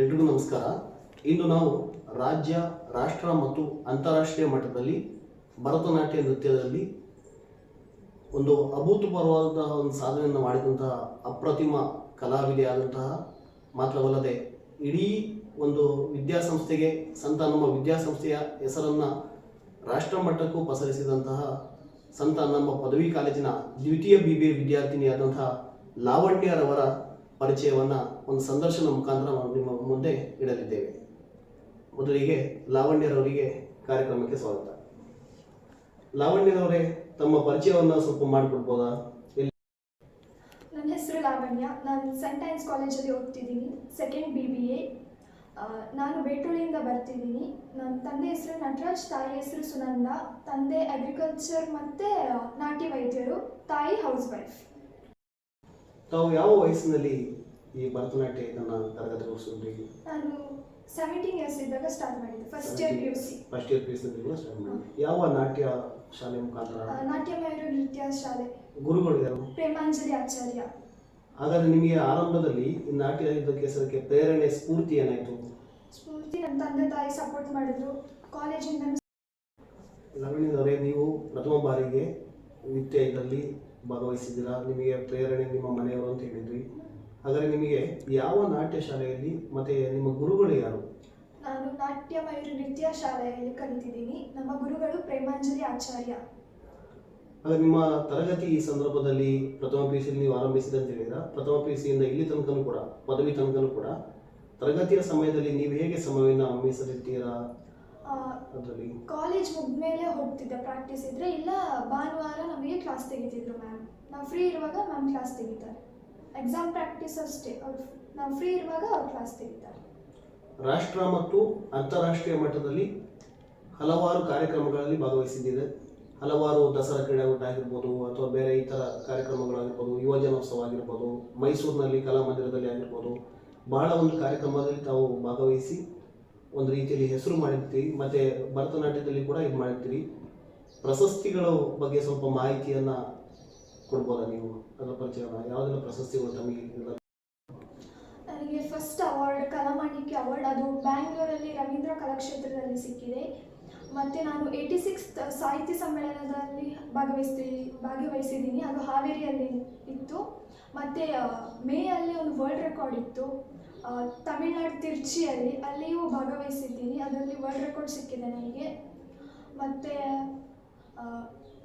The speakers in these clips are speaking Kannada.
ಎಲ್ರಿಗೂ ನಮಸ್ಕಾರ. ಇಂದು ನಾವು ರಾಜ್ಯ, ರಾಷ್ಟ್ರ ಮತ್ತು ಅಂತಾರಾಷ್ಟ್ರೀಯ ಮಟ್ಟದಲ್ಲಿ ಭರತನಾಟ್ಯ ನೃತ್ಯದಲ್ಲಿ ಒಂದು ಅಭೂತಪೂರ್ವವಾದಂತಹ ಒಂದು ಸಾಧನೆಯನ್ನು ಮಾಡಿದಂತಹ ಅಪ್ರತಿಮ ಕಲಾವಿದೆಯಾದಂತಹ ಮಾತ್ರವಲ್ಲದೆ ಇಡೀ ಒಂದು ವಿದ್ಯಾಸಂಸ್ಥೆಗೆ ಸಂತ ನಮ್ಮ ವಿದ್ಯಾಸಂಸ್ಥೆಯ ಹೆಸರನ್ನು ರಾಷ್ಟ್ರ ಮಟ್ಟಕ್ಕೂ ಪಸರಿಸಿದಂತಹ ಸಂತ ನಮ್ಮ ಪದವಿ ಕಾಲೇಜಿನ ದ್ವಿತೀಯ ಬಿ ಬಿ ಎ ವಿದ್ಯಾರ್ಥಿನಿಯಾದಂತಹ ಲಾವಣ್ಯರವರ ಪರಿಚಯವನ್ನು ಒಂದು ಸಂದರ್ಶನ ಮುಖಾಂತರ ನಿಮ್ಮ ಮುಂದೆ ಇಡಲಿದ್ದೇವೆ. ಮೊದಲಿಗೆ ಲಾವಣ್ಯರವರಿಗೆ ಕಾರ್ಯಕ್ರಮಕ್ಕೆ ಸ್ವಾಗತ. ಲಾವಣ್ಯರವರೇ ತಮ್ಮ ಪರಿಚಯವನ್ನು ಸ್ವಲ್ಪ ಮಾಡಿಕೊಡ್ಬೋದಾ? ನನ್ನ ಹೆಸರು ಲಾವಣ್ಯ. ನಾನು ಸೆಂಟ್ ಆನ್ಸ್ ಕಾಲೇಜಲ್ಲಿ ಓದ್ತಿದ್ದೀನಿ. ಸೆಕೆಂಡ್ ಬಿ ಬಿ ಎ ನಾನು ಬೇಟೂಳಿಯಿಂದ ಬರ್ತಿದ್ದೀನಿ. ನನ್ನ ತಂದೆ ಹೆಸರು ನಟರಾಜ್ ತಾಯಿ ಹೆಸರು ಸುನಂದ. ತಂದೆ ಅಗ್ರಿಕಲ್ಚರ್ ಮತ್ತು ನಾಟಿ ವೈದ್ಯರು. ತಾಯಿ ಹೌಸ್ ವೈಫ್ ತಾವು ಯಾವ ವಯಸ್ಸಿನಲ್ಲಿ ಈ ಭರತನಾಟ್ಯ ಇದನ್ನು ತರಗತಿಗೊಳಿಸಿದ್ರಿ ನಾನು ಸೆವೆಂಟೀನ್ ಇಯರ್ಸ್ ಇದ್ದಾಗ ಸ್ಟಾರ್ಟ್ ಮಾಡಿದ್ದೆ. First year P U C first year P U start ಮಾಡಿದ್ದೆ. ಯಾವ ನಾಟ್ಯ ಶಾಲೆ ಮುಖಾಂತರ? ನಾಟ್ಯ ಮಯೂರು ನೃತ್ಯ ಶಾಲೆ. ಗುರುಗಳು ಯಾರು? ಪ್ರೇಮಾಂಜಲಿ ಆಚಾರ್ಯ. ಹಾಗಾದ್ರೆ ನಿಮಗೆ ಆರಂಭದಲ್ಲಿ ಈ ನಾಟ್ಯ ಇದಕ್ಕೆ ಹೆಸರಕ್ಕೆ ಪ್ರೇರಣೆ ಸ್ಫೂರ್ತಿ ಏನಾಯಿತು? ಸ್ಫೂರ್ತಿ ನನ್ನ ತಂದೆ ತಾಯಿ ಸಪೋರ್ಟ್ ಮಾಡಿದ್ರು. ಕಾಲೇಜಿಂದ ಲವಣಿನವರೇ ನೀವು ಪ್ರಥಮ ಬಾರಿಗೆ ನೃತ್ಯ ಇದರಲ್ಲಿ ಭಾಗವಹಿಸಿದ್ದೀರಾ? ನಿಮಗೆ ಪ್ರೇರಣೆ ನಿಮ್ಮ ಮನೆಯವರು ಅಂತ ಹೇಳಿದ್ರಿ. ಹಾಗಾದ್ರೆ ನಿಮಗೆ ಯಾವ ನಾಟ್ಯ ಶಾಲೆಯಲ್ಲಿ ಮತ್ತೆ ನಿಮ್ಮ ಗುರುಗಳು ಯಾರು? ನಾನು ನಾಟ್ಯ ಮಯೂರು ನೃತ್ಯ ಶಾಲೆಯಲ್ಲಿ ಕಲಿತಿದ್ದೀನಿ. ನಮ್ಮ ಗುರುಗಳು ಪ್ರೇಮಾಂಜಲಿ ಆಚಾರ್ಯ. ಹಾಗಾದ್ರೆ ನಿಮ್ಮ ತರಗತಿ ಈ ಸಂದರ್ಭದಲ್ಲಿ ಪ್ರಥಮ ಪಿ ಸಿ ನೀವು ಆರಂಭಿಸಿದೆ ಅಂತ ಹೇಳಿದ್ರ ಪ್ರಥಮ ಪಿ ಸಿಯಿಂದ ಇಲ್ಲಿ ತನಕನೂ ಕೂಡ ಪದವಿ ತನಕನೂ ಕೂಡ ತರಗತಿಯ ಸಮಯದಲ್ಲಿ ನೀವು ಹೇಗೆ ಸಮಯವನ್ನು ಮೀಸಲಿಡ್ತೀರಾ ಆ, ಅದರಲ್ಲಿ. ಕಾಲೇಜ್ ಮುಗ್ದ್ಮೇಲೆ ಹೋಗ್ತಿದ್ದೆ. ಪ್ರಾಕ್ಟೀಸ್ ಇದ್ರೆ ಇಲ್ಲ ಭಾನುವಾರ ನಮಗೆ ಕ್ಲಾಸ್ ತೆಗಿತಿದ್ರು ಮ್ಯಾಮ್. ನಾವು ಫ್ರೀ ಇರುವಾಗ ಮ್ಯಾಮ್ ಕ್ಲಾಸ್ ತೆಗಿತಾರೆ. ಎಕ್ಸಾಮ್ ಪ್ರಾಕ್ಟೀಸ್ ಅಷ್ಟೇ. ಅವ್ರು ನಾವು ಫ್ರೀ ಇರುವಾಗ ಅವ್ರು ಕ್ಲಾಸ್ ತೆಗಿತಾರೆ. ರಾಷ್ಟ್ರ ಮತ್ತು ಅಂತಾರಾಷ್ಟ್ರೀಯ ಮಟ್ಟದಲ್ಲಿ ಹಲವಾರು ಕಾರ್ಯಕ್ರಮಗಳಲ್ಲಿ ಭಾಗವಹಿಸಿದ್ದೀರಿ. ಹಲವಾರು ದಸರಾ ಕ್ರೀಡಾಕೂಟ ಆಗಿರ್ಬೋದು ಅಥವಾ ಬೇರೆ ಇತರ ಕಾರ್ಯಕ್ರಮಗಳಾಗಿರ್ಬೋದು, ಯುವಜನೋತ್ಸವ ಆಗಿರ್ಬೋದು, ಮೈಸೂರಿನಲ್ಲಿ ಕಲಾಮಂದಿರದಲ್ಲಿ ಆಗಿರ್ಬೋದು, ಬಹಳ ಒಂದು ಕಾರ್ಯಕ್ರಮದಲ್ಲಿ ತಾವು ಭಾಗವಹಿಸಿ ಒಂದು ರೀತಿಯಲ್ಲಿ ಹೆಸರು ಮಾಡಿರ್ತೀರಿ, ಮತ್ತು ಭರತನಾಟ್ಯದಲ್ಲಿ ಕೂಡ ಇದು ಮಾಡಿರ್ತೀರಿ. ಪ್ರಶಸ್ತಿಗಳ ಬಗ್ಗೆ ಸ್ವಲ್ಪ ಮಾಹಿತಿಯನ್ನು ಕೊಡ್ಬೋದಾ ನೀವು? ಅದರ ಪ್ರಶಸ್ತಿಗಳು ತಮಗೆ? ನನಗೆ ಫಸ್ಟ್ ಅವಾರ್ಡ್ ಕಲಾಮಾಣಿಕ್ಯ ಅವಾರ್ಡ್ ಅದು ಬ್ಯಾಂಗ್ಳೂರಲ್ಲಿ ರವೀಂದ್ರ ಕಲಾಕ್ಷೇತ್ರದಲ್ಲಿ ಸಿಕ್ಕಿದೆ. ಮತ್ತು ನಾನು ಏಯ್ಟಿ ಸಿಕ್ಸ್ ಸಾಹಿತ್ಯ ಸಮ್ಮೇಳನದಲ್ಲಿ ಭಾಗವಹಿಸ್ತೀನಿ ಭಾಗವಹಿಸಿದ್ದೀನಿ. ಅದು ಹಾವೇರಿಯಲ್ಲಿ ಇತ್ತು. ಮತ್ತು ಮೇಯಲ್ಲಿ ಒಂದು ವರ್ಲ್ಡ್ ರೆಕಾರ್ಡ್ ಇತ್ತು. ತಮಿಳ್ನಾಡು ತಿರ್ಚಿಯಲ್ಲಿ ಅಲ್ಲಿಯೂ ಭಾಗವಹಿಸಿದ್ದೀನಿ. ಅದರಲ್ಲಿ ವರ್ಲ್ಡ್ ರೆಕಾರ್ಡ್ ಸಿಕ್ಕಿದೆ ನನಗೆ. ಮತ್ತು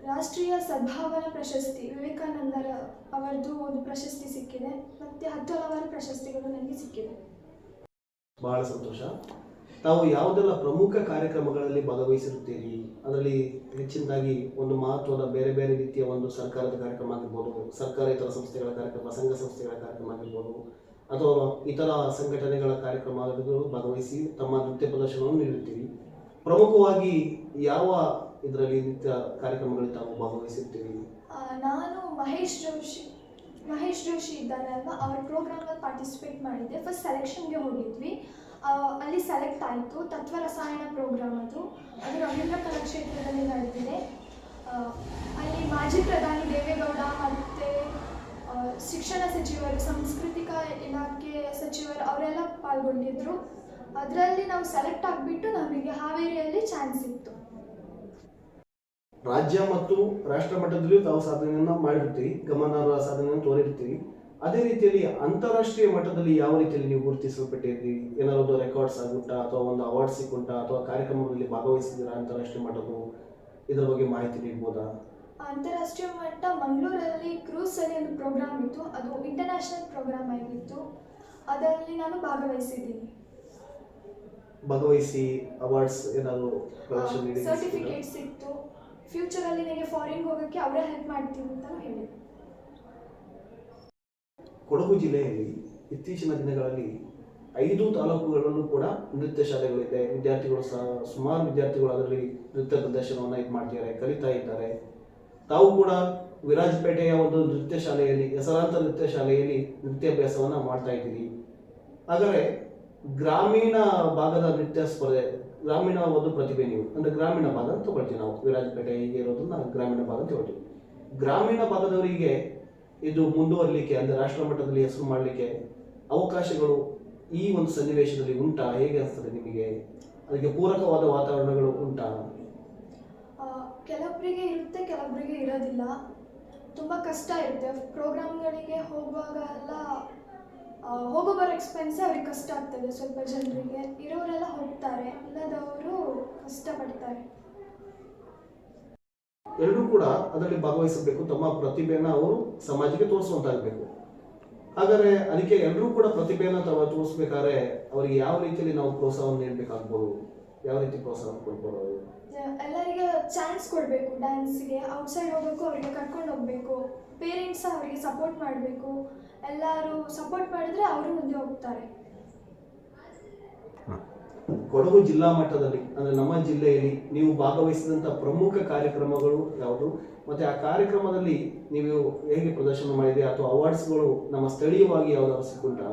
ರಾಷ್ಟ್ರೀಯ ಸದ್ಭಾವನ ಪ್ರಶಸ್ತಿ ವಿವೇಕಾನಂದರ ಅವರದ್ದು ಒಂದು ಪ್ರಶಸ್ತಿ ಸಿಕ್ಕಿದೆ. ಮತ್ತು ಹತ್ತು ಹಲವಾರು ಪ್ರಶಸ್ತಿಗಳು ನನಗೆ ಸಿಕ್ಕಿದೆ ಬಹಳ ಸಂತೋಷ. ತಾವು ಯಾವುದೆಲ್ಲ ಪ್ರಮುಖ ಕಾರ್ಯಕ್ರಮಗಳಲ್ಲಿ ಭಾಗವಹಿಸಿರುತ್ತೀರಿ? ಅದರಲ್ಲಿ ಹೆಚ್ಚಿನದಾಗಿ ಒಂದು ಮಹತ್ವದ ಬೇರೆ ಬೇರೆ ರೀತಿಯ ಒಂದು ಸರ್ಕಾರದ ಕಾರ್ಯಕ್ರಮ ಆಗಿರ್ಬೋದು, ಸರ್ಕಾರೇತರ ಸಂಸ್ಥೆಗಳ ಕಾರ್ಯಕ್ರಮ, ಸಂಘ ಸಂಸ್ಥೆಗಳ ಕಾರ್ಯಕ್ರಮ ಆಗಿರ್ಬೋದು, ಅಥವಾ ಇತರ ಸಂಘಟನೆಗಳ ಕಾರ್ಯಕ್ರಮಗಳು ಭಾಗವಹಿಸಿ ತಮ್ಮ ನೃತ್ಯ ಪ್ರದರ್ಶನವನ್ನು ನೀಡುತ್ತೀರಿ. ಪ್ರಮುಖವಾಗಿ ಯಾವ ಇದರಲ್ಲಿ ನಿತ್ಯ ಕಾರ್ಯಕ್ರಮಗಳಲ್ಲಿ ತಾವು ಭಾಗವಹಿಸುತ್ತೀವಿ ನಾನು ಮಹೇಶ್ ಜೋಶಿ ಮಹೇಶ್ ಜೋಶಿ ಇದ್ದಾರೆ ಅಲ್ವಾ? ಅವ್ರ ಪ್ರೋಗ್ರಾಮಲ್ಲಿ ಪಾರ್ಟಿಸಿಪೇಟ್ ಮಾಡಿದ್ದೆ. ಫಸ್ಟ್ ಸೆಲೆಕ್ಷನ್ಗೆ ಹೋಗಿದ್ವಿ. ಅಲ್ಲಿ ಸೆಲೆಕ್ಟ್ ಆಯಿತು. ತತ್ವ ರಸಾಯನ ಪ್ರೋಗ್ರಾಮ್ ಅದು. ಅದು ರವೀಂದ್ರ ಕಲಾಕ್ಷೇತ್ರದಲ್ಲಿ ನಡೆದಿದೆ. ಅಲ್ಲಿ ಮಾಜಿ ಪ್ರಧಾನಿ ದೇವೇಗೌಡ ಮತ್ತು ಶಿಕ್ಷಣ ಸಚಿವರು, ಸಾಂಸ್ಕೃತಿಕ ಇಲಾಖೆ ಸಚಿವರು ಅವರೆಲ್ಲ ಪಾಲ್ಗೊಂಡಿದ್ದರು ಅದರಲ್ಲಿ ನಾವು ಸೆಲೆಕ್ಟ್ ಆಗಿಬಿಟ್ಟು ನಮಗೆ ಹಾವೇರಿಯಲ್ಲಿ ಚಾನ್ಸ್ ಇತ್ತು. ರಾಜ್ಯ ಮತ್ತು ರಾಷ್ಟ್ರ ಮಟ್ಟದಲ್ಲಿಯೂ ತಾವು ಸಾಧನೆಯನ್ನು ಮಾಡಿರ್ತೀವಿ ಗಮನಾರ್ಹ ಸಾಧನೆಯನ್ನು ತೋರಿರ್ತೀರಿ ಅದೇ ರೀತಿಯಲ್ಲಿ ಅಂತಾರಾಷ್ಟ್ರೀಯ ಮಟ್ಟದಲ್ಲಿ ಯಾವ ರೀತಿಯಲ್ಲಿ ನೀವು ಗುರುತಿಸಲ್ಪಟ್ಟಿದ್ದೀರಿ? ಏನಾದರೂ ರೆಕಾರ್ಡ್ಸ್ ಆಗುತ್ತಾ ಅಥವಾ ಒಂದು ಅವಾರ್ಡ್ ಸಿಕ್ಕುಂಟಾ ಅಥವಾ ಕಾರ್ಯಕ್ರಮದಲ್ಲಿ ಭಾಗವಹಿಸಿದ್ದೀರಾ ಅಂತಾರಾಷ್ಟ್ರೀಯ ಮಟ್ಟದ್ದು? ಇದರ ಬಗ್ಗೆ ಮಾಹಿತಿ ನೀಡ್ಬೋದಾ? ಅಂತಾರಾಷ್ಟ್ರೀಯ ಮಟ್ಟ ಮಂಗಳೂರಲ್ಲಿ ಕ್ರೂಸಲ್ಲಿ ಒಂದು ಪ್ರೋಗ್ರಾಮ್ ಇತ್ತು. ಅದು ಇಂಟರ್ನ್ಯಾಷನಲ್ ಪ್ರೋಗ್ರಾಮ್ ಆಗಿತ್ತು. ಅದರಲ್ಲಿ ನಾನು ಭಾಗವಹಿಸಿದ್ದೀನಿ. ಭಾಗವಹಿಸಿ ಅವಾರ್ಡ್ಸ್ ಏನಾದರೂ ಸರ್ಟಿಫಿಕೇಟ್ಸ್ ಇತ್ತು. ಫ್ಯೂಚರಲ್ಲಿ ನನಗೆ ಫಾರಿನ್ ಹೋಗೋಕ್ಕೆ ಅವರೇ ಹೆಲ್ಪ್ ಮಾಡ್ತೀವಿ ಅಂತ ಹೇಳಿ ಕೊಡಗು ಜಿಲ್ಲೆಯಲ್ಲಿ ಇತ್ತೀಚಿನ ದಿನಗಳಲ್ಲಿ ಐದು ತಾಲೂಕುಗಳಲ್ಲೂ ಕೂಡ ನೃತ್ಯ ಶಾಲೆಗಳಿದೆ. ವಿದ್ಯಾರ್ಥಿಗಳು ಸಹ ಸುಮಾರು ವಿದ್ಯಾರ್ಥಿಗಳು ಅದರಲ್ಲಿ ನೃತ್ಯ ಪ್ರದರ್ಶನವನ್ನು ಇದು ಮಾಡ್ತಿದ್ದಾರೆ, ಕಲಿತಾ ಇದ್ದಾರೆ. ತಾವು ಕೂಡ ವಿರಾಜಪೇಟೆಯ ಒಂದು ನೃತ್ಯ ಶಾಲೆಯಲ್ಲಿ, ಹೆಸರಾಂತ ನೃತ್ಯ ಶಾಲೆಯಲ್ಲಿ ನೃತ್ಯಾಭ್ಯಾಸವನ್ನು ಮಾಡ್ತಾ ಇದ್ದೀರಿ. ಆದರೆ ಗ್ರಾಮೀಣ ಭಾಗದ ನೃತ್ಯ ಸ್ಪರ್ಧೆ ಗ್ರಾಮೀಣ ಒಂದು ಪ್ರತಿಭೆ ನೀವು. ಅಂದರೆ ಗ್ರಾಮೀಣ ಭಾಗ ಅಂತ ತಗೊಳ್ತೀವಿ ನಾವು. ವಿರಾಜಪೇಟೆ ಹೀಗೆ ಇರೋದನ್ನ ಗ್ರಾಮೀಣ ಭಾಗ ಅಂತ ತಗೊಳ್ತೀವಿ. ಗ್ರಾಮೀಣ ಭಾಗದವರಿಗೆ ಇದು ಮುಂದುವರಲಿಕ್ಕೆ ಅಂದರೆ ರಾಷ್ಟ್ರ ಮಟ್ಟದಲ್ಲಿ ಹೆಸರು ಮಾಡಲಿಕ್ಕೆ ಅವಕಾಶಗಳು ಈ ಒಂದು ಸನ್ನಿವೇಶದಲ್ಲಿ ಉಂಟಾ? ಹೇಗೆ ಅನಿಸ್ತದೆ ನಿಮಗೆ? ಅದಕ್ಕೆ ಪೂರಕವಾದ ವಾತಾವರಣಗಳು ಉಂಟಾ? ಆ, ಕೆಲವೊಬ್ಬರಿಗೆ ಇರುತ್ತೆ ಕೆಲವರಿಗೆ ಇರೋದಿಲ್ಲ. ತುಂಬ ಕಷ್ಟ ಇರುತ್ತೆ. ಪ್ರೋಗ್ರಾಮ್ಗಳಿಗೆ ಹೋಗುವಾಗ ಎಲ್ಲ ಆ, ಹೋಗೋ ಬರೋ ಎಕ್ಸ್ಪೆನ್ಸ್ ಅವ್ರಿಗೆ ಕಷ್ಟ ಆಗ್ತದೆ ಸ್ವಲ್ಪ ಜನರಿಗೆ. ಇರೋರೆಲ್ಲ ಹೋಗ್ತಾರೆ ಇಲ್ಲದವರು ಕಷ್ಟಪಡ್ತಾರೆ. ಎಲ್ಲರೂ ಕೂಡ ಅದರಲ್ಲಿ ಭಾಗವಹಿಸಬೇಕು. ತಮ್ಮ ಪ್ರತಿಭೆಯನ್ನು ಅವರು ಸಮಾಜಕ್ಕೆ ತೋರಿಸುವಂತಾಗಬೇಕು. ಹಾಗಾದ್ರೆ ಅದಕ್ಕೆ ಎಲ್ಲರೂ ಕೂಡ ಪ್ರತಿಭೆಯನ್ನು ತಾವು ತೋರಿಸ್ಬೇಕಾದ್ರೆ ಅವರಿಗೆ ಯಾವ ರೀತಿಯಲ್ಲಿ ನಾವು ಪ್ರೋತ್ಸಾಹವನ್ನು ನೀಡಬೇಕಾಗ್ಬೋದು? ಯಾವ ರೀತಿ ಪ್ರೋತ್ಸಾಹ ಕೊಡ್ಬೋದು ಎಲ್ಲರಿಗೆ ಚಾನ್ಸ್ ಕೊಡಬೇಕು ಡ್ಯಾನ್ಸ್ಗೆ ಔಟ್ಸೈಡ್ ಹೋಗಬೇಕು ಅವರಿಗೆ ಕರ್ಕೊಂಡು ಹೋಗಬೇಕು. ಪೇರೆಂಟ್ಸ್ ಅವರಿಗೆ ಸಪೋರ್ಟ್ ಮಾಡಬೇಕು. ಎಲ್ಲರೂ ಸಪೋರ್ಟ್ ಮಾಡಿದ್ರೆ ಅವರು ಮುಂದೆ ಹೋಗ್ತಾರೆ. ಕೊಡಗು ಜಿಲ್ಲಾ ಮಟ್ಟದಲ್ಲಿ ಅಂದ್ರೆ ನಮ್ಮ ಜಿಲ್ಲೆಯಲ್ಲಿ ನೀವು ಭಾಗವಹಿಸಿದಂಥ ಪ್ರಮುಖ ಕಾರ್ಯಕ್ರಮಗಳು ಯಾವುದು? ಮತ್ತೆ ಆ ಕಾರ್ಯಕ್ರಮದಲ್ಲಿ ನೀವು ಹೇಗೆ ಪ್ರದರ್ಶನ ಮಾಡಿದೆ ಅಥವಾ ಅವಾರ್ಡ್ಸ್ಗಳು ನಮ್ಮ ಸ್ಥಳೀಯವಾಗಿ ಯಾವ್ದಾದ್ರು ಸಿಕ್ಕುಂಟಾ.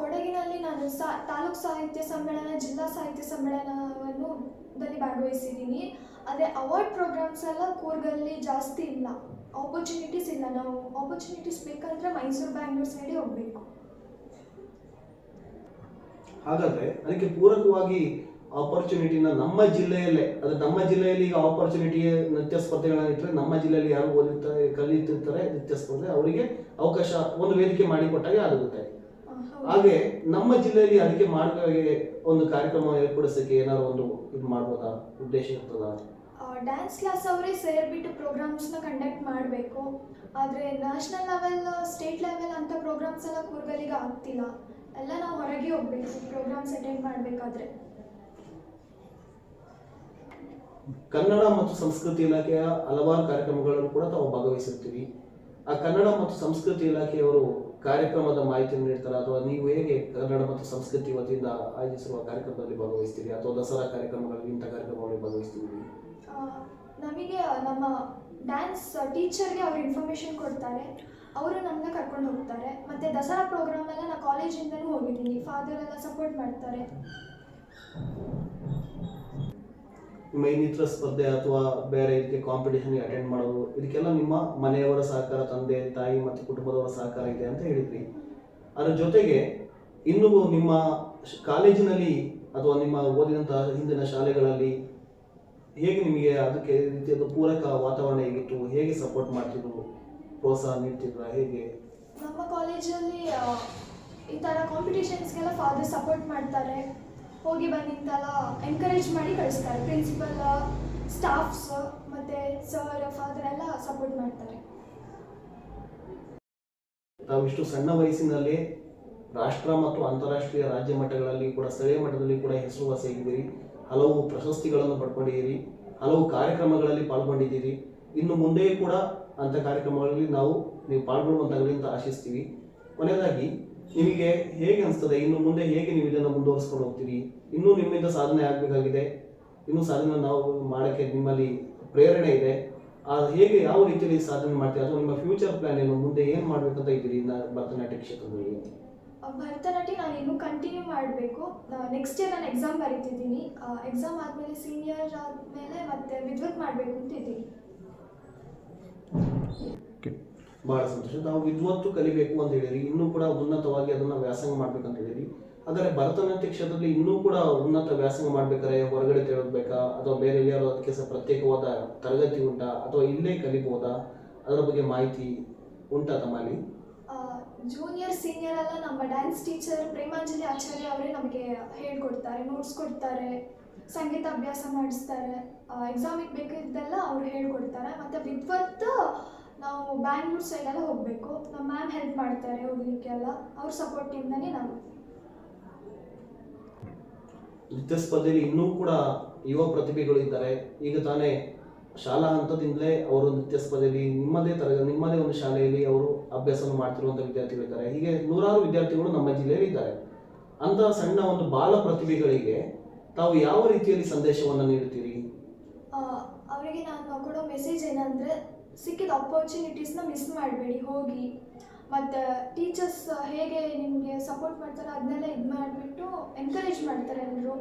ಕೊಡಗಿನಲ್ಲಿ ನಾನು ಸಾ ತಾಲೂಕು ಸಾಹಿತ್ಯ ಸಮ್ಮೇಳನ ಜಿಲ್ಲಾ ಸಾಹಿತ್ಯ ಸಮ್ಮೇಳನವನ್ನು ಭಾಗವಹಿಸಿದ್ದೀನಿ. ಆದರೆ ಅವಾರ್ಡ್ ಪ್ರೋಗ್ರಾಮ್ಸ್ ಎಲ್ಲ ಕೂರ್ಗಲ್ಲಿ ಜಾಸ್ತಿ ಇಲ್ಲ. ಆಪರ್ಚುನಿಟೀಸ್ ಇಲ್ಲ. ನಾವು ಆಪರ್ಚುನಿಟೀಸ್ ಬೇಕಂದ್ರೆ ಮೈಸೂರು ಬ್ಯಾಂಗ್ಳೂರ್ ಸೈಡೇ ಹೋಗಬೇಕು. ಹಾಗಾದ್ರೆ ಅದಕ್ಕೆ ಪೂರಕವಾಗಿ ಆಪರ್ಚುನಿಟಿನ ನಮ್ಮ ಜಿಲ್ಲೆಯಲ್ಲೇ ಅದು ನಮ್ಮ ಜಿಲ್ಲೆಯಲ್ಲಿ ಈಗ ಆಪರ್ಚುನಿಟಿ ನೃತ್ಯ ಸ್ಪರ್ಧೆಗಳನ್ನ ಇಟ್ಟರೆ ನಮ್ಮ ಜಿಲ್ಲೆಯಲ್ಲಿ ಯಾರು ಓದಿರ್ತಾರೆ ಕಲಿತಿರ್ತಾರೆ ನೃತ್ಯ ಸ್ಪರ್ಧೆ ಅವರಿಗೆ ಅವಕಾಶ ಒಂದು ವೇದಿಕೆ ಮಾಡಿಕೊಟ್ಟಾಗೆ ಆಗುತ್ತೆ. ಹಾಗೆ ನಮ್ಮ ಜಿಲ್ಲೆಯಲ್ಲಿ ಅದಕ್ಕೆ ಮಾಡುವಾಗೆ ಒಂದು ಕಾರ್ಯಕ್ರಮ ಏರ್ಪಡಿಸಕ್ಕೆ ಏನಾದ್ರು ಒಂದು ಇದು ಮಾಡ್ಬೋದಾ? ಉದ್ದೇಶ ಇರ್ತದ? ಡ್ಯಾನ್ಸ್ ಕ್ಲಾಸ್ ಅವರೇ ಸೇರಿಬಿಟ್ಟು ಪ್ರೋಗ್ರಾಮ್ಸ್ನ ಕಂಡಕ್ಟ್ ಮಾಡಬೇಕು. ಆದರೆ ನ್ಯಾಷನಲ್ ಲೆವೆಲ್ ಸ್ಟೇಟ್ ಲೆವೆಲ್ ಅಂತ ಪ್ರೋಗ್ರಾಮ್ಸ್ ಎಲ್ಲ ಕೂರ್ಗಲ್ಲಿಗೆ ಆಗ್ತಿಲ್ಲ. ಎಲ್ಲ ನಾವು ಹೊರಗೆ ಹೋಗ್ಬೇಕು ಪ್ರೋಗ್ರಾಮ್ಸ್ ಅಟೆಂಡ್ ಮಾಡಬೇಕಾದ್ರೆ. ಕನ್ನಡ ಮತ್ತು ಸಂಸ್ಕೃತಿ ಇಲಾಖೆಯ ಹಲವಾರು ಕಾರ್ಯಕ್ರಮಗಳನ್ನು ಕೂಡ ತಾವು ಭಾಗವಹಿಸುತ್ತೀವಿ ಆ ಕನ್ನಡ ಮತ್ತು ಸಂಸ್ಕೃತಿ ಇಲಾಖೆಯವರು ಕಾರ್ಯಕ್ರಮದ ಮಾಹಿತಿಯನ್ನು ನೀಡ್ತಾರೆ. ಅಥವಾ ನೀವು ಹೇಗೆ ಕನ್ನಡ ಮತ್ತು ಸಂಸ್ಕೃತಿ ವತಿಯಿಂದ ಆಯೋಜಿಸಿರುವ ಕಾರ್ಯಕ್ರಮದಲ್ಲಿ ಭಾಗವಹಿಸ್ತೀರಿ? ಅಥವಾ ದಸರಾ ಕಾರ್ಯಕ್ರಮಗಳಲ್ಲಿ ಇಂಥ ಕಾರ್ಯಕ್ರಮಗಳಲ್ಲಿ ಭಾಗವಹಿಸ್ತೀವಿ ನಮಗೆ, ನಮ್ಮ ಡ್ಯಾನ್ಸ್ ಟೀಚರ್ಗೆ ಅವ್ರು ಇನ್ಫಾರ್ಮೇಷನ್ ಕೊಡ್ತಾರೆ. ಅವರು ನಮ್ಮನ್ನ ಕರ್ಕೊಂಡು ಹೋಗ್ತಾರೆ. ಮತ್ತು ದಸರಾ ಪ್ರೋಗ್ರಾಮೆಲ್ಲ ನಾನು ಕಾಲೇಜಿಂದಲೂ ಹೋಗಿದ್ದೀನಿ. ಫಾದರ್ ಎಲ್ಲ ಸಪೋರ್ಟ್ ಮಾಡ್ತಾರೆ. ಮೈನಿತ್ರ ಸ್ಪರ್ಧೆ ಅಥವಾ ಬೇರೆ ಇದಕ್ಕೆ ಕಾಂಪಿಟೇಷನ್ಗೆ ಅಟೆಂಡ್ ಮಾಡೋದು, ಇದಕ್ಕೆಲ್ಲ ನಿಮ್ಮ ಮನೆಯವರ ಸಹಕಾರ, ತಂದೆ, ತಾಯಿ ಮತ್ತು ಕುಟುಂಬದವರ ಸಹಕಾರ ಇದೆ ಅಂತ ಹೇಳಿದ್ರಿ. ಅದರ ಜೊತೆಗೆ ಇನ್ನೂ ನಿಮ್ಮ ಕಾಲೇಜಿನಲ್ಲಿ ಅಥವಾ ನಿಮ್ಮ ಓದಿದಂತಹ ಹಿಂದಿನ ಶಾಲೆಗಳಲ್ಲಿ ಹೇಗೆ ನಿಮಗೆ ಅದಕ್ಕೆ ರೀತಿಯಾದ ಪೂರಕ ವಾತಾವರಣ ಹೇಗಿತ್ತು? ಹೇಗೆ ಸಪೋರ್ಟ್ ಮಾಡ್ತಿದ್ರು? ಪ್ರೋತ್ಸಾಹ ನೀಡ್ತಿದ್ರ? ಹೇಗೆ? ನಮ್ಮ ಕಾಲೇಜಲ್ಲಿ ಈ ಥರ ಕಾಂಪಿಟೇಷನ್ಸ್ಗೆಲ್ಲ ಫಾದರ್ ಸಪೋರ್ಟ್ ಮಾಡ್ತಾರೆ. ಹೋಗಿ ಬನ್ನಿ ಅಂತೆಲ್ಲ ಎನ್ಕರೇಜ್ ಮಾಡಿ ಕಳಿಸ್ತಾರೆ. ಪ್ರಿನ್ಸಿಪಲ್ ಸ್ಟಾಫ್ಸ್ ಮತ್ತು ಸರ್ ಫಾದರ್ ಎಲ್ಲ ಸಪೋರ್ಟ್ ಮಾಡ್ತಾರೆ. ತಾವಿಷ್ಟು ಇಷ್ಟು ಸಣ್ಣ ವಯಸ್ಸಿನಲ್ಲಿ ರಾಷ್ಟ್ರ ಮತ್ತು ಅಂತಾರಾಷ್ಟ್ರೀಯ ರಾಜ್ಯ ಮಟ್ಟಗಳಲ್ಲಿ ಕೂಡ ಸ್ಥಳೀಯ ಮಟ್ಟದಲ್ಲಿ ಕೂಡ ಹೆಸರುವಾಸಿಯಾಗಿದ್ದೀರಿ. ಹಲವು ಪ್ರಶಸ್ತಿಗಳನ್ನು ಪಡ್ಕೊಂಡಿದ್ದೀರಿ, ಹಲವು ಕಾರ್ಯಕ್ರಮಗಳಲ್ಲಿ ಪಾಲ್ಗೊಂಡಿದ್ದೀರಿ. ಇನ್ನು ಮುಂದೆಯೂ ಕೂಡ ಅಂಥ ಕಾರ್ಯಕ್ರಮಗಳಲ್ಲಿ ನಾವು ನೀವು ಪಾಲ್ಗೊಳ್ಳುವಂತಾಗಲಿ ಅಂತ ಆಶಿಸ್ತೀವಿ. ಕೊನೆಯದಾಗಿ, ನಿಮಗೆ ಹೇಗೆ ಅನಿಸ್ತದೆ, ಇನ್ನು ಮುಂದೆ ಹೇಗೆ ನೀವು ಇದನ್ನು ಮುಂದುವರಿಸ್ಕೊಂಡು ಹೋಗ್ತೀರಿ? ಇನ್ನೂ ನಿಮ್ಮಿಂದ ಸಾಧನೆ ಆಗಬೇಕಾಗಿದೆ. ಇನ್ನೂ ಸಾಧನೆ ನಾವು ಮಾಡೋಕ್ಕೆ ನಿಮ್ಮಲ್ಲಿ ಪ್ರೇರಣೆ ಇದೆ. ಅದು ಹೇಗೆ, ಯಾವ ರೀತಿಯಲ್ಲಿ ಸಾಧನೆ ಮಾಡ್ತೀರಾ? ಅಥವಾ ನಿಮ್ಮ ಫ್ಯೂಚರ್ ಪ್ಲಾನ್ ಏನು? ಮುಂದೆ ಏನು ಮಾಡಬೇಕಂತ ಇದ್ದೀರಿ? ಭರತನಾಟ್ಯ ಕ್ಷೇತ್ರದಲ್ಲಿ? ಭರತನಾಟ್ಯ ನಾನು ಇನ್ನೂ ಕಂಟಿನ್ಯೂ ಮಾಡಬೇಕು. ನೆಕ್ಸ್ಟ್ ಇಯರ್ ನಾನು ಎಕ್ಸಾಮ್ ಬರೀತಿದ್ದೀನಿ. ಎಕ್ಸಾಮ್ ಆದಮೇಲೆ ಸೀನಿಯರ್ ಆದಮೇಲೆ ಮತ್ತೆ ವಿದ್ವತ್ ಮಾಡಬೇಕು ಅಂತ ಇದ್ದೀನಿ ಬಹಳ ಸಂತೋಷ. ನಾವು ವಿದ್ವತ್ತು ಕಲಿಬೇಕು ಅಂತ ಹೇಳಿದ್ರಿ. ಇನ್ನೂ ಕೂಡ ಉನ್ನತವಾಗಿ ಅದನ್ನು ವ್ಯಾಸಂಗ ಮಾಡ್ಬೇಕಂತ ಹೇಳಿದ್ರಿ. ಆದರೆ ಭರತನಾಟ್ಯ ಕ್ಷೇತ್ರದಲ್ಲಿ ಇನ್ನೂ ಕೂಡ ಉನ್ನತ ವ್ಯಾಸಂಗ ಮಾಡ್ಬೇಕಾದ್ರೆ ಹೊರಗಡೆ ತೆರಳಬೇಕಾ ಅಥವಾ ಬೇರೆ ಯಾರು ಅದಕ್ಕೆ ಸಹ ಪ್ರತ್ಯೇಕವಾದ ತರಗತಿ ಉಂಟಾ? ಅಥವಾ ಇಲ್ಲೇ ಕಲಿಬಹುದಾ ಅದರ ಬಗ್ಗೆ ಮಾಹಿತಿ ಉಂಟಾ ತಮ್ಮಲ್ಲಿ? ಜೂನಿಯರ್ ಸೀನಿಯರ್ ಎಲ್ಲ ನಮ್ಮ ಡ್ಯಾನ್ಸ್ ಟೀಚರ್ ಪ್ರೇಮಾಂಜಲಿ ಆಚಾರ್ಯ ಅವರೇ ನಮಗೆ ಹೇಳ್ಕೊಡ್ತಾರೆ ನೋಟ್ಸ್ ಕೊಡ್ತಾರೆ, ಸಂಗೀತ ಅಭ್ಯಾಸ ಮಾಡಿಸ್ತಾರೆ. ಎಕ್ಸಾಮಿಗೆ ಬೇಕಿದ್ದೆಲ್ಲ ಅವ್ರು ಹೇಳ್ಕೊಡ್ತಾರೆ. ಮತ್ತು ವಿದ್ವತ್ ನಾವು ಬ್ಯಾಂಗ್ಳೂರ್ ಸೈಡೆಲ್ಲ ಹೋಗಬೇಕು. ನಮ್ಮ ಮ್ಯಾಮ್ ಹೆಲ್ಪ್ ಮಾಡ್ತಾರೆ ಹೋಗ್ಲಿಕ್ಕೆಲ್ಲ ಅವ್ರ ಸಪೋರ್ಟಿಂದನೇ ನಾವು. ನೃತ್ಯ ಸ್ಪರ್ಧೆಯಲ್ಲಿ ಇನ್ನೂ ಕೂಡ ಯುವ ಪ್ರತಿಭೆಗಳು ಇದ್ದಾರೆ. ಈಗ ತಾನೇ ಶಾಲಾ ಹಂತದಿಂದಲೇ ಅವರು ನೃತ್ಯ ಸ್ಪರ್ಧೆಯಲ್ಲಿ ನಿಮ್ಮದೇ ತರಗ, ನಿಮ್ಮದೇ ಒಂದು ಶಾಲೆಯಲ್ಲಿ ಅವರು ಅಭ್ಯಾಸವನ್ನು ಮಾಡ್ತಿರುವಂಥ ವಿದ್ಯಾರ್ಥಿಗಳಿದ್ದಾರೆ ಹೀಗೆ ನೂರಾರು ವಿದ್ಯಾರ್ಥಿಗಳು ನಮ್ಮ ಜಿಲ್ಲೆಯಲ್ಲಿ ಇದ್ದಾರೆ. ಅಂತಹ ಸಣ್ಣ ಒಂದು ಬಾಲ ಪ್ರತಿಭೆಗಳಿಗೆ ತಾವು ಯಾವ ರೀತಿಯಲ್ಲಿ ಸಂದೇಶವನ್ನು ನೀಡುತ್ತೀರಿ? ಅವರಿಗೆ ನಾನು ಕೊಡೋ ಮೆಸೇಜ್ ಏನಂದರೆ, ಸಿಕ್ಕಿದ ಅಪರ್ಚುನಿಟೀಸ್ನ ಮಿಸ್ ಮಾಡಬೇಡಿ, ಹೋಗಿ. ಮತ್ತು ಟೀಚರ್ಸ್ ಹೇಗೆ ನಿಮಗೆ ಸಪೋರ್ಟ್ ಮಾಡ್ತಾರೆ ಅದನ್ನೆಲ್ಲ ಇದು ಮಾಡಿಬಿಟ್ಟು ಎನ್ಕರೇಜ್ ಮಾಡ್ತಾರೆ ಎಲ್ಲರೂ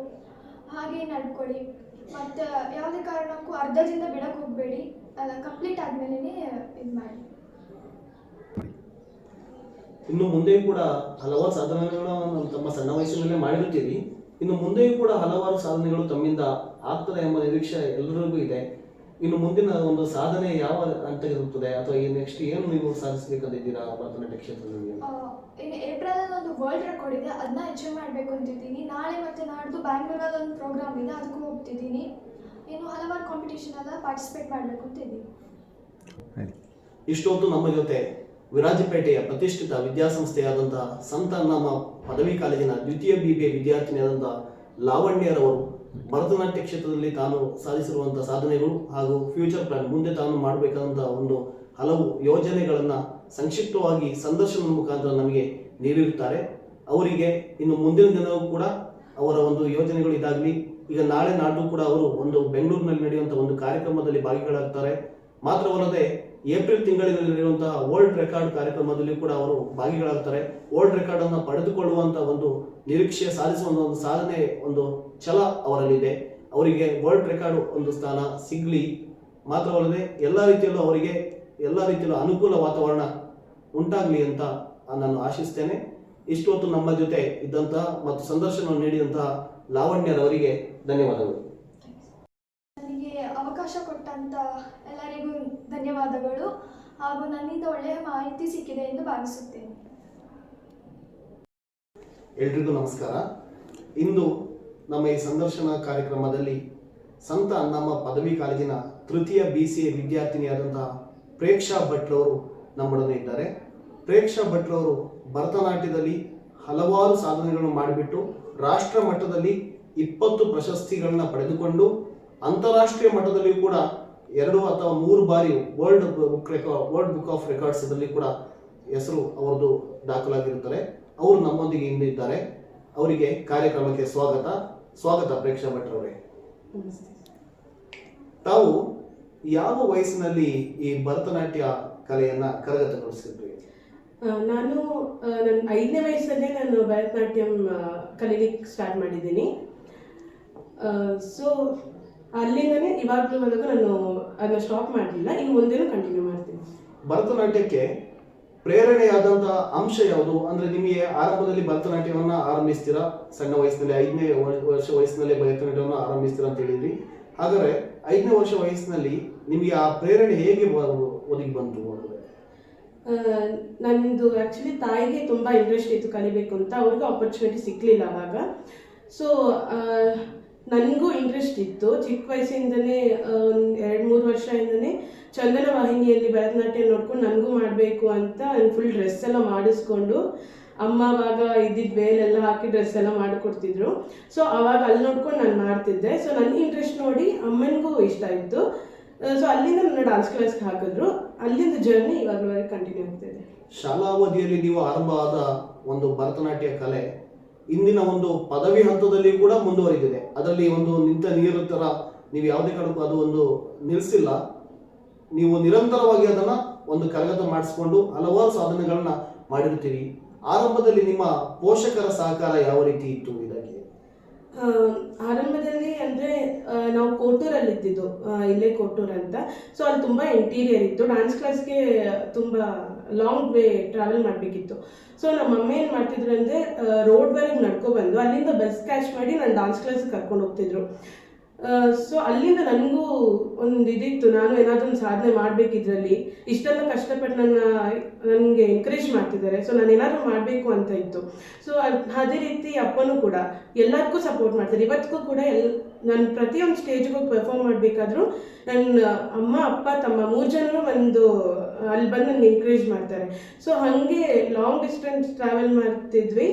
ಹಾಗೆ ನಡ್ಕೊಳ್ಳಿ. ಮತ್ತು ಯಾವುದೇ ಕಾರಣಕ್ಕೂ ಅರ್ಧದಿಂದ ಬಿಡಕ್ಕೆ ಹೋಗಬೇಡಿ. ಕಂಪ್ಲೀಟ್ ಆದಮೇಲೆ ಇದು ಮಾಡಿ. ಇನ್ನು ಮುಂದೆಯೂ ಕೂಡ ಹಲವಾರು ಸಾಧನೆಗಳನ್ನ ತಮ್ಮ ಸಣ್ಣ ವಯಸ್ಸಿನಲ್ಲೇ ಮಾಡಿರುತ್ತೀರಿ. ಇನ್ನು ಮುಂದೆಯೂ ಕೂಡ ಹಲವಾರು ಸಾಧನೆಗಳು ತಮ್ಮಿಂದ ಆಗ್ತದೆ ಎಂಬ ನಿರೀಕ್ಷೆ ಎಲ್ಲರಿಗೂ ಇದೆ. ಇನ್ನು ಮುಂದಿನ ಒಂದು ಸಾಧನೆ ಯಾವ ಅಂತ ಇರುತ್ತದೆ? ಅಥವಾ ಈ ನೆಕ್ಸ್ಟ್ ಏನು ನೀವು ಸಾಧಿಸಬೇಕಂತಿದ್ದೀರಾ? ಭರತನಾಟ್ಯ ಕ್ಷೇತ್ರದಲ್ಲಿ. ಇನ್ನು ಏಪ್ರಿಲಲ್ಲಿ ಒಂದು ವರ್ಲ್ಡ್ ರೆಕಾರ್ಡ್ ಇದೆ ಅದನ್ನ ಅಚೀವ್ ಮಾಡಬೇಕು ಅಂತಿದ್ದೀನಿ. ನಾಳೆ ಮತ್ತೆ ನಾಡ್ದು ಬ್ಯಾಂಗ್ಳೂರಲ್ಲಿ ಒಂದು ಪ್ರೋಗ್ರಾಮ್ ಇದೆ, ಅದಕ್ಕೂ ಹೋಗ್ತಿದ್ದೀನಿ. ಇನ್ನು ಹಲವಾರು ಕಾಂಪಿಟೇಷನ್ ಎಲ್ಲ ಪಾರ್ಟಿಸಿಪೇಟ್ ಮಾಡಬೇಕು ಅಂತ ಇದ್ದೀನಿ ಇಷ್ಟೊತ್ತು ನಮ್ಮ ಜೊತೆ ವಿರಾಜಪೇಟೆಯ ಪ್ರತಿಷ್ಠಿತ ವಿದ್ಯಾಸಂಸ್ಥೆಯಾದಂತಹ ಸಂತ ನಮ್ಮ ಪದವಿ ಕಾಲೇಜಿನ ದ್ವಿತೀಯ ಬಿ ಬಿ ಎ ವಿದ್ಯಾರ್ಥಿನಿಯಾದಂತಹ ಲಾವಣ್ಯರವರು ಭರತನಾಟ್ಯ ಕ್ಷೇತ್ರದಲ್ಲಿ ತಾನು ಸಾಧಿಸಿರುವಂತಹ ಸಾಧನೆಗಳು ಹಾಗೂ ಫ್ಯೂಚರ್ ಪ್ಲಾನ್ ಮುಂದೆ ತಾನು ಮಾಡಬೇಕಾದಂತಹ ಒಂದು ಹಲವು ಯೋಜನೆಗಳನ್ನು ಸಂಕ್ಷಿಪ್ತವಾಗಿ ಸಂದರ್ಶನದ ಮುಖಾಂತರ ನಮಗೆ ನೀಡಿರುತ್ತಾರೆ. ಅವರಿಗೆ ಇನ್ನು ಮುಂದಿನ ದಿನವೂ ಕೂಡ ಅವರ ಒಂದು ಯೋಜನೆಗಳು ಇದಾಗಲಿ, ಈಗ ನಾಳೆ ನಾಡ್ದು ಕೂಡ ಅವರು ಒಂದು ಬೆಂಗಳೂರಿನಲ್ಲಿ ನಡೆಯುವಂತಹ ಒಂದು ಕಾರ್ಯಕ್ರಮದಲ್ಲಿ ಭಾಗಿಗಳಾಗ್ತಾರೆ. ಮಾತ್ರವಲ್ಲದೆ ಏಪ್ರಿಲ್ ತಿಂಗಳಿನಲ್ಲಿ ನಡೆಯುವಂತಹ ವರ್ಲ್ಡ್ ರೆಕಾರ್ಡ್ ಕಾರ್ಯಕ್ರಮದಲ್ಲಿ ಕೂಡ ಅವರು ಭಾಗಿಗಳಾಗ್ತಾರೆ. ವರ್ಲ್ಡ್ ರೆಕಾರ್ಡ್ ಅನ್ನು ಪಡೆದುಕೊಳ್ಳುವಂತಹ ಒಂದು ನಿರೀಕ್ಷೆ ಸಾಧಿಸುವ ಒಂದು ಸಾಧನೆ, ಒಂದು ಛಲ ಅವರಲ್ಲಿದೆ. ಅವರಿಗೆ ವರ್ಲ್ಡ್ ರೆಕಾರ್ಡ್ ಒಂದು ಸ್ಥಾನ ಸಿಗ್ಲಿ. ಮಾತ್ರವಲ್ಲದೆ ಎಲ್ಲ ರೀತಿಯಲ್ಲೂ ಅವರಿಗೆ ಎಲ್ಲ ರೀತಿಯಲ್ಲೂ ಅನುಕೂಲ ವಾತಾವರಣ ಉಂಟಾಗಲಿ ಅಂತ ನಾನು ಆಶಿಸ್ತೇನೆ. ಇಷ್ಟು ಹೊತ್ತು ನಮ್ಮ ಜೊತೆ ಇದ್ದಂತಹ ಮತ್ತು ಸಂದರ್ಶನವನ್ನು ನೀಡಿದಂತಹ ಲಾವಣ್ಯರವರಿಗೆ ಧನ್ಯವಾದಗಳು. ನನಗೆ ಅವಕಾಶ ಕೊಟ್ಟಂತ ಎಲ್ಲರಿಗೂ ಧನ್ಯವಾದಗಳು. ಹಾಗೂ ನನ್ನಿಂದ ಒಳ್ಳೆಯ ಮಾಹಿತಿ ಸಿಕ್ಕಿದೆ ಎಂದು ಭಾವಿಸುತ್ತೇನೆ. ಎಲ್ರಿಗೂ ನಮಸ್ಕಾರ. ಇಂದು ನಮ್ಮ ಈ ಸಂದರ್ಶನ ಕಾರ್ಯಕ್ರಮದಲ್ಲಿ ಸಂತ ನಮ್ಮ ಪದವಿ ಕಾಲೇಜಿನ ತೃತೀಯ ಬಿ ಸಿ ಎ ವಿದ್ಯಾರ್ಥಿನಿಯಾದಂತಹ ಪ್ರೇಕ್ಷಾ ಭಟ್ರವರು ನಮ್ಮೊಡನೆ ಇದ್ದಾರೆ. ಪ್ರೇಕ್ಷಾ ಭಟ್ರವರು ಭರತನಾಟ್ಯದಲ್ಲಿ ಹಲವಾರು ಸಾಧನೆಗಳನ್ನು ಮಾಡಿಬಿಟ್ಟು ರಾಷ್ಟ್ರ ಮಟ್ಟದಲ್ಲಿ ಇಪ್ಪತ್ತು ಪ್ರಶಸ್ತಿಗಳನ್ನ ಪಡೆದುಕೊಂಡು ಅಂತಾರಾಷ್ಟ್ರೀಯ ಮಟ್ಟದಲ್ಲಿಯೂ ಕೂಡ ಎರಡು ಅಥವಾ ಮೂರು ಬಾರಿ world book world book of records ಕೂಡ ಹೆಸರು ಅವರದು ದಾಖಲಾಗಿರುತ್ತಾರೆ ಅವರು ನಮ್ಮೊಂದಿಗೆ ಇಂದು ಇದ್ದಾರೆ. ಅವರಿಗೆ ಕಾರ್ಯಕ್ರಮಕ್ಕೆ ಸ್ವಾಗತ. ಸ್ವಾಗತ ಪ್ರೇಕ್ಷಾ ಭಟ್ರವರೇ ತಾವು ಯಾವ ವಯಸ್ಸಿನಲ್ಲಿ ಈ ಭರತನಾಟ್ಯ ಕಲೆಯನ್ನ ಕರಗತಗೊಳಿಸಿದ್ರಿ? ನಾನು ನನ್ನ ಐದನೇ ವಯಸ್ಸಲ್ಲೇ ನಾನು ಭರತನಾಟ್ಯಂ ಕಲೀಲಿಕ್ಕೆ ಸ್ಟಾರ್ಟ್ ಮಾಡಿದ್ದೀನಿ. ಸೊ ಅಲ್ಲಿಂದನೇ ಇವಾಗಲೂವರೆಗೂ ನಾನು ಅದನ್ನ ಸ್ಟಾಪ್ ಮಾಡಲಿಲ್ಲ. ಇನ್ನು ಮುಂದೆನೂ ಕಂಟಿನ್ಯೂ ಮಾಡ್ತೀನಿ. ಭರತನಾಟ್ಯಕ್ಕೆ ಪ್ರೇರಣೆಯಾದಂತಹ ಅಂಶ ಯಾವುದು? ಅಂದ್ರೆ ನಿಮಗೆ ಆರಂಭದಲ್ಲಿ ಭರತನಾಟ್ಯವನ್ನ ಆರಂಭಿಸ್ತೀರಾ? ಸಣ್ಣ ವಯಸ್ಸಿನಲ್ಲಿ ಐದನೇ ವರ್ಷ ವಯಸ್ಸಿನಲ್ಲಿ ಭರತನಾಟ್ಯವನ್ನು ಆರಂಭಿಸ್ತೀರಾ ಅಂತ ಹೇಳಿದ್ರಿ. ಹಾಗಾದ್ರೆ ಐದನೇ ವರ್ಷ ವಯಸ್ಸಿನಲ್ಲಿ ನಿಮಗೆ ಆ ಪ್ರೇರಣೆ ಹೇಗೆ ಒದಗಿ ಬಂತು ಅಂದ್ರೆ? ಆ, ನಂದು ಆ್ಯಕ್ಚುಲಿ ತಾಯಿಗೆ ತುಂಬ ಇಂಟ್ರೆಸ್ಟ್ ಇತ್ತು ಕಲಿಬೇಕು ಅಂತ. ಅವ್ರಿಗೂ ಆಪರ್ಚುನಿಟಿ ಸಿಕ್ಕಲಿಲ್ಲ ಆವಾಗ ಸೊ ನನಗೂ ಇಂಟ್ರೆಸ್ಟ್ ಇತ್ತು. ಚಿಕ್ಕ ವಯಸ್ಸಿಂದನೇ ಒಂದು ಎರಡು ಮೂರು ವರ್ಷದಿಂದನೇ ಚಂದನ ವಾಹಿನಿಯಲ್ಲಿ ಭರತನಾಟ್ಯ ನೋಡ್ಕೊಂಡು ನನಗೂ ಮಾಡಬೇಕು ಅಂತ ಫುಲ್ ಡ್ರೆಸ್ ಎಲ್ಲ ಮಾಡಿಸ್ಕೊಂಡು ಅಮ್ಮ ಅವಾಗ ಇದ್ದಿದ್ದ ಎಲ್ಲ ಹಾಕಿ ಡ್ರೆಸ್ ಎಲ್ಲ ಮಾಡಿಕೊಡ್ತಿದ್ರು. ಸೊ ಅವಾಗ ಅಲ್ಲಿ ನೋಡ್ಕೊಂಡು ನಾನು ಮಾಡ್ತಿದ್ದೆ. ಸೊ ನನ್ನ ಇಂಟ್ರೆಸ್ಟ್ ನೋಡಿ ಅಮ್ಮನಿಗೂ ಇಷ್ಟ ಆಯಿತು ಸೊ ಅಲ್ಲಿಂದ ನನ್ನ ಡಾನ್ಸ್ ಕ್ಲಾಸ್ಗೆ ಹಾಕಿದ್ರು. ಅಲ್ಲಿಂದ ಜರ್ನಿ ಇವಾಗಲವರೆಗೆ ಕಂಟಿನ್ಯೂ ಆಗ್ತಿದೆ ಶಾಲಾ ಅವಧಿಯಲ್ಲಿ ನೀವು ಆರಂಭ ಆದ ಒಂದು ಭರತನಾಟ್ಯ ಕಲೆ ಇಂದಿನ ಒಂದು ಪದವಿ ಹಂತದಲ್ಲಿ ಕೂಡ ಮುಂದುವರಿದಿದೆ. ಅದರಲ್ಲಿ ಒಂದು ನಿಂತ ನೀರು ಥರ ನೀವು ಯಾವುದೇ ಕಾರಣಕ್ಕೂ ಅದು ಒಂದು ನಿಲ್ಲಿಸಿಲ್ಲ ನೀವು ನಿರಂತರವಾಗಿ ಅದನ್ನು ಒಂದು ಕರಗತ ಮಾಡಿಸ್ಕೊಂಡು ಹಲವಾರು ಸಾಧನೆಗಳನ್ನ ಮಾಡಿರ್ತೀರಿ. ಆರಂಭದಲ್ಲಿ ನಿಮ್ಮ ಪೋಷಕರ ಸಹಕಾರ ಯಾವ ರೀತಿ ಇತ್ತು ಇದಕ್ಕೆ? ಆರಂಭದಲ್ಲಿ ಅಂದ್ರೆ ನಾವು ಕೋಟೂರಲ್ಲಿ ಇದ್ದಿದ್ದು ಇಲ್ಲೇ ಕೋಟೂರ್ ಅಂತ. ಸೊ ಅಲ್ಲಿ ತುಂಬಾ ಇಂಟೀರಿಯರ್ ಇತ್ತು. ಡ್ಯಾನ್ಸ್ ಕ್ಲಾಸ್ಗೆ ತುಂಬಾ ಲಾಂಗ್ ವೇ ಟ್ರಾವೆಲ್ ಮಾಡಬೇಕಿತ್ತು. ಸೊ ನಮ್ಮ ಅಮ್ಮ ಏನು ಮಾಡ್ತಿದ್ರು ಅಂದರೆ ರೋಡ್ವರೆಗೆ ನಡ್ಕೊಬಂದು ಅಲ್ಲಿಂದ ಬಸ್ ಕ್ಯಾಚ್ ಮಾಡಿ ನಾನು ಡಾನ್ಸ್ ಕ್ಲಾಸ್ಗೆ ಕರ್ಕೊಂಡು ಹೋಗ್ತಿದ್ರು. ಸೊ ಅಲ್ಲಿಂದ ನನಗೂ ಒಂದು ಇದಿತ್ತು. ನಾನು ಏನಾದರೂ ಒಂದು ಸಾಧನೆ ಮಾಡಬೇಕಿದ್ರಲ್ಲಿ, ಇಷ್ಟೆಲ್ಲ ಕಷ್ಟಪಟ್ಟು ನನ್ನ, ನನಗೆ ಎಂಕರೇಜ್ ಮಾಡ್ತಿದ್ದಾರೆ. ಸೊ ನಾನು ಏನಾದರೂ ಮಾಡಬೇಕು ಅಂತ ಇತ್ತು. ಸೊ ಅದೇ ರೀತಿ ಅಪ್ಪನೂ ಕೂಡ ಎಲ್ಲದಕ್ಕೂ ಸಪೋರ್ಟ್ ಮಾಡ್ತಾರೆ. ಇವತ್ತಿಗೂ ಕೂಡ ಎಲ್, ನಾನು ಪ್ರತಿಯೊಂದು ಸ್ಟೇಜ್ಗೂ ಪರ್ಫಾರ್ಮ್ ಮಾಡಬೇಕಾದ್ರೂ ನನ್ನ ಅಮ್ಮ, ಅಪ್ಪ, ತಮ್ಮ ಮೂರು ಜನರು ಒಂದು, ಅಲ್ಲಿ ಬಂದು ನನಗೆ ಎಂಕರೇಜ್ ಮಾಡ್ತಾರೆ. ಸೊ ಹಾಗೆ ಲಾಂಗ್ ಡಿಸ್ಟೆನ್ಸ್ ಟ್ರಾವೆಲ್ ಮಾಡ್ತಿದ್ವಿ.